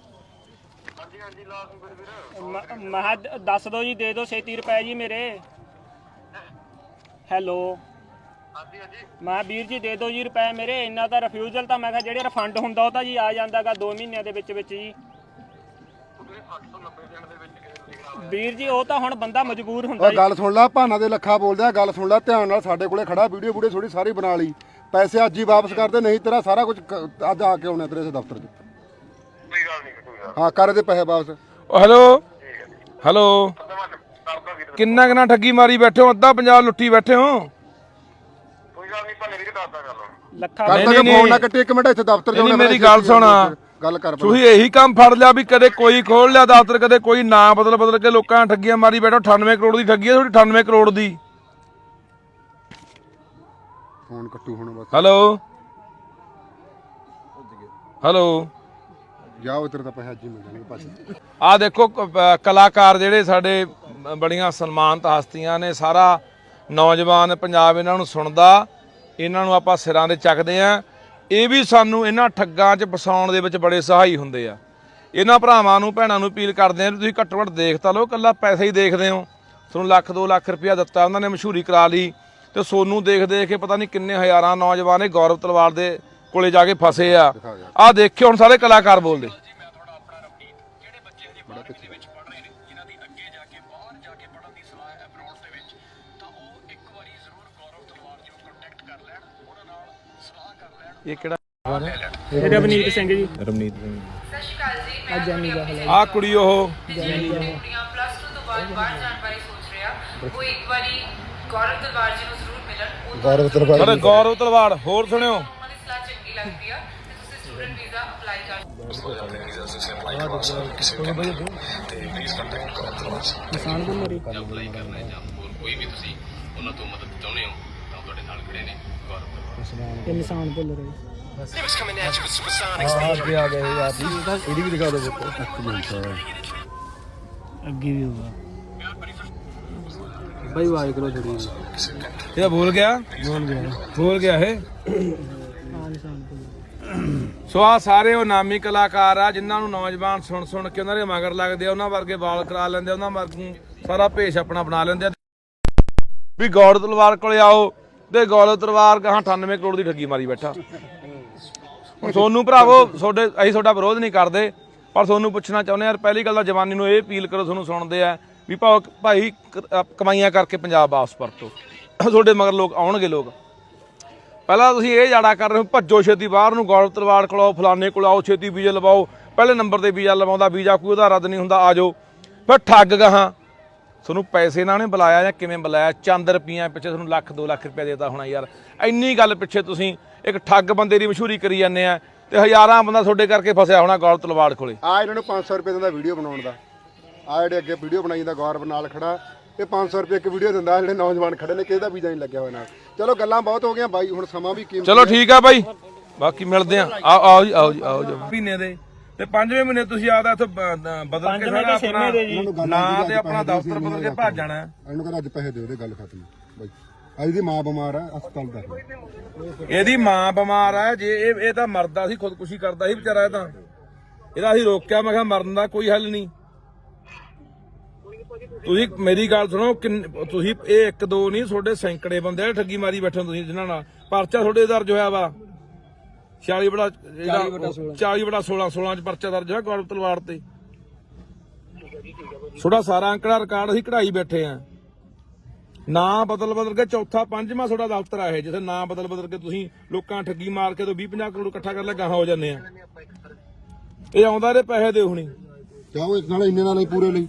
ਮ- ਮੈਂ ਦ- ਦੱਸ ਦਿਓ ਜੀ ਦੇ ਦਿਓ 37 ਰੁਪਏ ਜੀ ਮੇਰੇ। ਹੈਲੋ। ਮੈਂ ਕਿਹਾ ਵੀਰ ਜੀ ਦੇ ਦਿਓ ਜੀ ਰੁਪਏ ਮੇਰੇ। ਇੰਨਾ ਤਾਂ ਰਿਫਿਊਜ਼ਲ ਤਾਂ ਮੈਂ ਕਿਹਾ ਜਿਹੜੇ ਰਿਫੰਡ ਹੁੰਦਾ ਉਹ ਤਾਂ ਜੀ ਆ ਜਾਂਦਾਗਾ 2 ਮਹੀਨਿਆਂ ਦੇ ਵਿੱਚ ਵਿੱਚ ਜੀ। ਵੀਰ ਜੀ ਉਹ ਤਾਂ ਹੁਣ ਬੰਦਾ ਮਜਬੂਰ ਹੁੰਦਾ ਜੀ। ਗੱਲ ਸੁਣ ਲੈ ਭਾਨਾ ਦੇ ਲੱਖਾ ਬੋਲਦੇ ਆ ਗੱਲ ਸੁਣ ਲੈ ਧਿਆਨ ਨਾਲ ਸਾਡੇ ਕੋਲੇ ਖੜਾ ਵੀਡੀਓ ਵੀਡੀਓ ਥੋੜੀ ਸਾਰੀ ਬਣਾ ਲਈ। ਪੈਸੇ ਅੱਜ ਹੀ ਵਾਪਸ ਕਰ ਦੇ ਨਹੀਂ ਤੇਰਾ ਸਾਰਾ ਕੁਝ ਅੱਜ ਆ ਕੇ ਆਉਣਾ ਤੇਰੇ ਇਸ ਦਫ਼ਤਰ 'ਚ। ਕੋਈ ਗੱਲ ਨਹੀਂ ਹਾਂ ਕਰ ਦੇ ਪੈਸੇ ਵਾਪਸ। ਉਹ ਹੈਲੋ? ਹੈਲੋ? ਕਿੰਨਾ ਕਿੰਨਾ ਠੱਗੀ ਮਾਰੀ ਬੈਠੇ ਹੋ ਅੱਧਾ ਪੰਜਾਬ ਲੁੱਟੀ ਬੈਠੇ ਹੋ? ਲੱਖਾਂ ਕਰ ਨਹੀਂ, ਦਾਂਗੇ ਨਹੀਂ, ਫੋਨ ਨਾ ਕੱਟੀ ਇੱਕ ਮਿੰਟ ਇੱਥੇ ਦਫ਼ਤਰ ਨਹੀਂ, ਜਾਣਾ ਮੇਰੀ ਗੱਲ ਸੁਣ। ਗੱਲ ਕਰ ਪਹਿਲਾਂ। ਤੁਸੀਂ ਇਹੀ ਕੰਮ ਫੜ ਲਿਆ ਵੀ ਕਦੇ ਕੋਈ ਖੋਲ ਲਿਆ ਦਫ਼ਤਰ ਕਦੇ ਕੋਈ ਨਾਂ ਬਦਲ ਬਦਲ ਕੇ ਲੋਕਾਂ ਨਾਲ ਠੱਗੀਆਂ ਮਾਰੀ ਬੈਠੋ 98 ਕਰੋੜ ਦੀ ਠੱਗੀ ਹੈ ਤੁਹਾਡੀ 98 ਕਰੋੜ ਦੀ। ਫੋਨ ਕੱਟੂ ਹੁਣ ਬਸ। ਹੈਲੋ? ਹੈਲੋ? ਜਾਓ ਤੇਰੇ ਤਾਂ ਪੈਸੇ ਮਿਲ ਜਾਣਗੇ ਪਾਸੇ ਆ ਦੇਖੋ ਕ- ਕਲਾਕਾਰ ਜਿਹੜੇ ਸਾਡੇ ਬੜੀਆਂ ਸਨਮਾਨਿਤ ਹਸਤੀਆਂ ਨੇ ਸਾਰਾ ਨੌਜਵਾਨ ਪੰਜਾਬ ਇਹਨਾਂ ਨੂੰ ਸੁਣਦਾ ਇਹਨਾਂ ਨੂੰ ਆਪਾਂ ਸਿਰਾਂ ਦੇ ਚੱਕਦੇ ਆ। ਇਹ ਵੀ ਸਾਨੂੰ ਇਹਨਾਂ ਠੱਗਾਂ 'ਚ ਫਸਾਉਣ ਦੇ ਵਿੱਚ ਬੜੇ ਸਹਾਈ ਹੁੰਦੇ ਆ। ਇਹਨਾਂ ਭਰਾਵਾਂ ਨੂੰ, ਭੈਣਾਂ ਨੂੰ ਅਪੀਲ ਕਰਦੇ ਆ ਵੀ ਤੁਸੀਂ ਘੱਟੋ ਘੱਟ ਦੇਖ ਤਾਂ ਲਓ ਕੱਲਾ ਪੈਸਾ ਹੀ ਦੇਖਦੇ ਹੋ। ਤੁਹਾਨੂੰ ਲੱਖ 2 ਲੱਖ ਰੁਪਇਆ ਦਿੱਤਾ, ਉਹਨਾਂ ਨੇ ਮਸ਼ਹੂਰੀ ਕਰਾ ਲਈ ਤੇ ਸੋਨੂੰ ਦੇਖ ਦੇਖ ਕੇ ਪਤਾ ਨਹੀਂ ਕਿੰਨੇ ਹਜ਼ਾਰਾਂ ਨੌਜਵਾਨ ਇਹ ਗੌਰਵ ਤਲਵਾਰ ਦੇ ਕੋਲੇ ਜਾ ਕੇ ਫਸੇ ਆ। ਆ ਦੇਖਿਓ, ਹੁਣ ਸਾਰੇ ਕਲਾਕਾਰ ਬੋਲਦੇ। ਇਹ ਕਿਹੜਾ ਰਵਨੀਤ ਸਿੰਘ ਜੀ। ਰਮਨੀਤ ਸਿੰਘ। ਸਤਿ ਸ਼੍ਰੀ ਅਕਾਲ ਜੀ ਮੈਂ ਜਾਨੀ ਬਾਹਲ ਆ ਕੁੜੀ ਉਹ ਕੁੜੀਆਂ ਪਲੱਸ 2 ਤੋਂ ਬਾਅਦ ਬਾਹਰ ਜਾਣ ਬਾਰੇ ਸੋਚ ਰਿਹਾ ਉਹ ਇੱਕ ਵਾਰੀ ਗੌਰਵ ਦਰਬਾਰ ਜੀ ਨੂੰ ਜ਼ਰੂਰ ਮਿਲਣ। ਉਹ ਗੌਰਵ ਤਲਵਾਰ ਅਰੇ ਗੌਰਵ ਤਲਵਾਰ ਹੋਰ ਸੁਣਿਓ। ਉਹਨਾਂ ਦੀ ਸਲਾਹ ਚੰਗੀ ਲੱਗਦੀ ਆ ਤੇ ਤੁਸੀਂ ਸਟੂਡੈਂਟ ਵੀਜ਼ਾ ਅਪਲਾਈ ਕਰ ਬਾਈ ਵਾਜ ਕਰੋ ਥੋੜੀ ਇਹ ਭੁੱਲ ਗਿਆ? ਭੁੱਲ ਗਿਆ। ਭੁੱਲ ਗਿਆ ਹੈ ਸੋ ਆ ਸਾਰੇ ਉਹ ਨਾਮੀ ਕਲਾਕਾਰ ਆ ਜਿਨ੍ਹਾਂ ਨੂੰ ਨੌਜਵਾਨ ਸੁਣ ਸੁਣ ਕੇ ਉਹਨਾਂ ਦੇ ਮਗਰ ਲੱਗਦੇ ਆ ਉਹਨਾਂ ਵਰਗੇ ਵਾਲ ਕਰਾ ਲੈਂਦੇ ਆ ਉਹਨਾਂ ਵਰਗੂ ਸਾਰਾ ਭੇਸ਼ ਆਪਣਾ ਬਣਾ ਲੈਂਦੇ ਆ। ਵੀ ਗੌਰ ਤਲਵਾਰ ਕੋਲੇ ਆਓ। ਤੇ ਗੌਰ ਤਰਵਾਰ ਕਹਾਂ 98 ਕਰੋੜ ਦੀ ਠੱਗੀ ਮਾਰੀ ਬੈਠਾ। ਹੁਣ ਤੁਹਾਨੂੰ ਭਰਾਵੋ, ਤੁਹਾਡੇ ਅਸੀਂ ਤੁਹਾਡਾ ਵਿਰੋਧ ਨਹੀਂ ਕਰਦੇ, ਪਰ ਤੁਹਾਨੂੰ ਪੁੱਛਣਾ ਚਾਹੁੰਦੇ ਯਾਰ ਪਹਿਲੀ ਗੱਲ ਤਾਂ ਜਵਾਨੀ ਨੂੰ ਇਹ ਅਪੀਲ ਕਰੋ, ਤੁਹਾਨੂੰ ਸੁਣਦੇ ਆ ਵੀ ਭਾਓ ਭਾਈ ਕਮਾਈਆਂ ਕਰਕੇ ਪੰਜਾਬ ਵਾਪਸ ਪਰਤੋ। ਤੁਹਾਡੇ ਮਗਰ ਲੋਕ ਆਉਣਗੇ ਲੋਕ। ਪਹਿਲਾਂ ਤੁਸੀਂ ਇਹ ਜਾੜਾ ਕਰ ਰਹੇ ਹੋ, ਭੱਜੋ ਛੇਤੀ ਬਾਹਰ ਨੂੰ, ਗੌਰਵ ਤਲਵਾਰ ਕੋਲ ਆਓ ਫਲਾਣੇ ਕੋਲ ਆਓ, ਛੇਤੀ ਵੀਜ਼ਾ ਲਵਾਓ। ਪਹਿਲੇ ਨੰਬਰ ਤੇ ਵੀਜ਼ਾ ਲਵਾਉਂਦਾ ਵੀਜ਼ਾ ਕੋਈ ਉਹਦਾ ਰੱਦ ਨਹੀਂ ਹੁੰਦਾ, ਆ ਜਾਓ। ਫਿਰ ਠੱਗ ਗਾਹਾਂ। ਤੁਹਾਨੂੰ ਪੈਸੇ ਨਾਲ ਨੇ ਬੁਲਾਇਆ ਜਾਂ ਕਿਵੇਂ ਬੁਲਾਇਆ? ਚੰਦ ਰੁਪਈਆਂ ਪਿੱਛੇ ਤੁਹਾਨੂੰ ਲੱਖ 2 ਲੱਖ ਰੁਪਏ ਦੇਤਾ ਹੋਣਾ ਯਾਰ। ਇੰਨੀ ਗੱਲ ਪਿੱਛੇ ਤੁਸੀਂ ਇੱਕ ਠੱਗ ਬੰਦੇ ਦੀ ਮਸ਼ਹੂਰੀ ਕਰੀ ਜਾਂਦੇ ਆ ਤੇ ਹਜ਼ਾਰਾਂ ਬੰਦਾ ਤੁਹਾਡੇ ਕਰਕੇ ਫਸਿਆ ਹੋਣਾ ਗੌਰਵ ਤਲਵਾਰ ਕੋਲੇ। ਆ ਇਹਨਾਂ ਨੂੰ 500 ਰੁਪਏ ਦਾ ਵੀਡੀਓ ਬਣਾਉਣ ਦਾ। ਆ ਜਿਹੜੇ ਅੱਗੇ ਵੀਡੀਓ ਬਣਾਈ ਜਾਂਦਾ ਗੌਰਵ ਨਾਲ ਖੜਾ। ਇਹ 500 ਰੁਪਏ ਇੱਕ ਵੀਡੀਓ ਦਿੰਦਾ ਜਿਹੜੇ ਨੌਜਵਾਨ ਖੜੇ ਨੇ ਕਿਸੇ ਦਾ ਵੀਜ਼ਾ ਨਹੀਂ ਲੱਗਿਆ ਹੋਇਆ ਨਾਲ। ਚਲੋ ਗੱਲਾਂ ਬਹੁਤ ਹੋ ਗਈਆਂ ਬਾਈ ਹੁਣ ਸਮਾਂ ਵੀ ਕੀਮਤੀ ਚਲੋ ਠੀਕ ਆ ਬਾਈ। ਬਾਕੀ ਮਿਲਦੇ ਆ। ਆਓ ਆਓ ਜੀ ਆਓ ਜੀ ਆਓ ਜੀ। ਮਹੀਨੇ ਦੇ ਤੇ ਪੰਜਵੇਂ ਮਹੀਨੇ ਤੁਸੀਂ ਆਦਾ ਇੱਥੇ ਬਦਲ ਕੇ ਸਾਰਾ ਆਪਣਾ ਨਾਂ ਤੇ ਆਪਣਾ ਦਫ਼ਤਰ ਬਦਲ ਕੇ ਭੱਜ ਜਾਣਾ। ਇਹਨੂੰ ਕਹਿੰਦਾ ਅੱਜ ਪੈਸੇ ਦੇ ਉਹਦੇ ਗੱਲ ਖਤਮ। ਬਾਈ ਅੱਜ ਦੀ ਮਾਂ ਬਿਮਾਰ ਹੈ ਹਸਪਤਾਲ ਦਾ। ਇਹਦੀ ਮਾਂ ਬਿਮਾਰ ਆ ਜੇ ਇਹ ਇਹ ਤਾਂ ਮਰਦਾ ਸੀ ਖੁਦਕੁਸ਼ੀ ਕਰਦਾ ਸੀ ਵਿਚਾਰਾ ਇਹ ਤਾਂ। ਇਹਦਾ ਅਸੀਂ ਰੋਕਿਆ ਮੈਂ ਕਿਹਾ ਮਰਨ ਦਾ ਕੋਈ ਹੱਲ ਨਹੀਂ। ਤੁਸੀਂ ਮੇਰੀ ਗੱਲ ਸੁਣੋ ਤੁਸੀਂ ਇਹ ਇੱਕ ਦੋ ਨਹੀਂ ਤੁਹਾਡੇ ਸੈਂਕੜੇ ਬੰਦੇ ਆ ਠੱਗੀ ਮਾਰੀ ਬੈਠੇ ਹੋ ਤੁਸੀਂ ਜਿਨ੍ਹਾਂ ਨਾਲ। ਪਰਚਾ ਤੁਹਾਡੇ ਦਰਜ ਹੋਇਆ ਵਾ। 40 ਬੜਾ 40 ਬੜਾ 16 40 ਬੜਾ 16 16 ਚ ਪਰਚਾ ਦਰਜ ਹੋਇਆ ਗੌਰਵ ਤਲਵਾਰ ਤੇ। ਤੁਹਾਡਾ ਸਾਰਾ ਅੰਕੜਾ ਰਿਕਾਰਡ ਅਸੀਂ ਕਢਾਈ ਬੈਠੇ ਆ। ਨਾਂ ਬਦਲ ਬਦਲ ਕੇ ਚੌਥਾ ਪੰਜਵਾਂ ਤੁਹਾਡਾ ਦਫ਼ਤਰ ਆ ਇਹ ਜਿੱਥੇ ਨਾਂ ਬਦਲ ਬਦਲ ਕੇ ਤੁਸੀਂ ਲੋਕਾਂ ਠੱਗੀ ਮਾਰ ਕੇ ਤੋਂ 20 50 ਕਰੋੜ ਇਕੱਠਾ ਕਰ ਲੈ ਗਾਹਾਂ ਹੋ ਜਾਂਦੇ ਆ। ਇਹ ਆਉਂਦਾ ਰੇ ਪੈਸੇ ਦਿਓ ਹੁਣੀ। ਚਾਹੋ ਇਸ ਨਾਲ ਇੰਨੇ ਨਾਲ ਨਹੀਂ ਪੂਰੇ ਲਈ।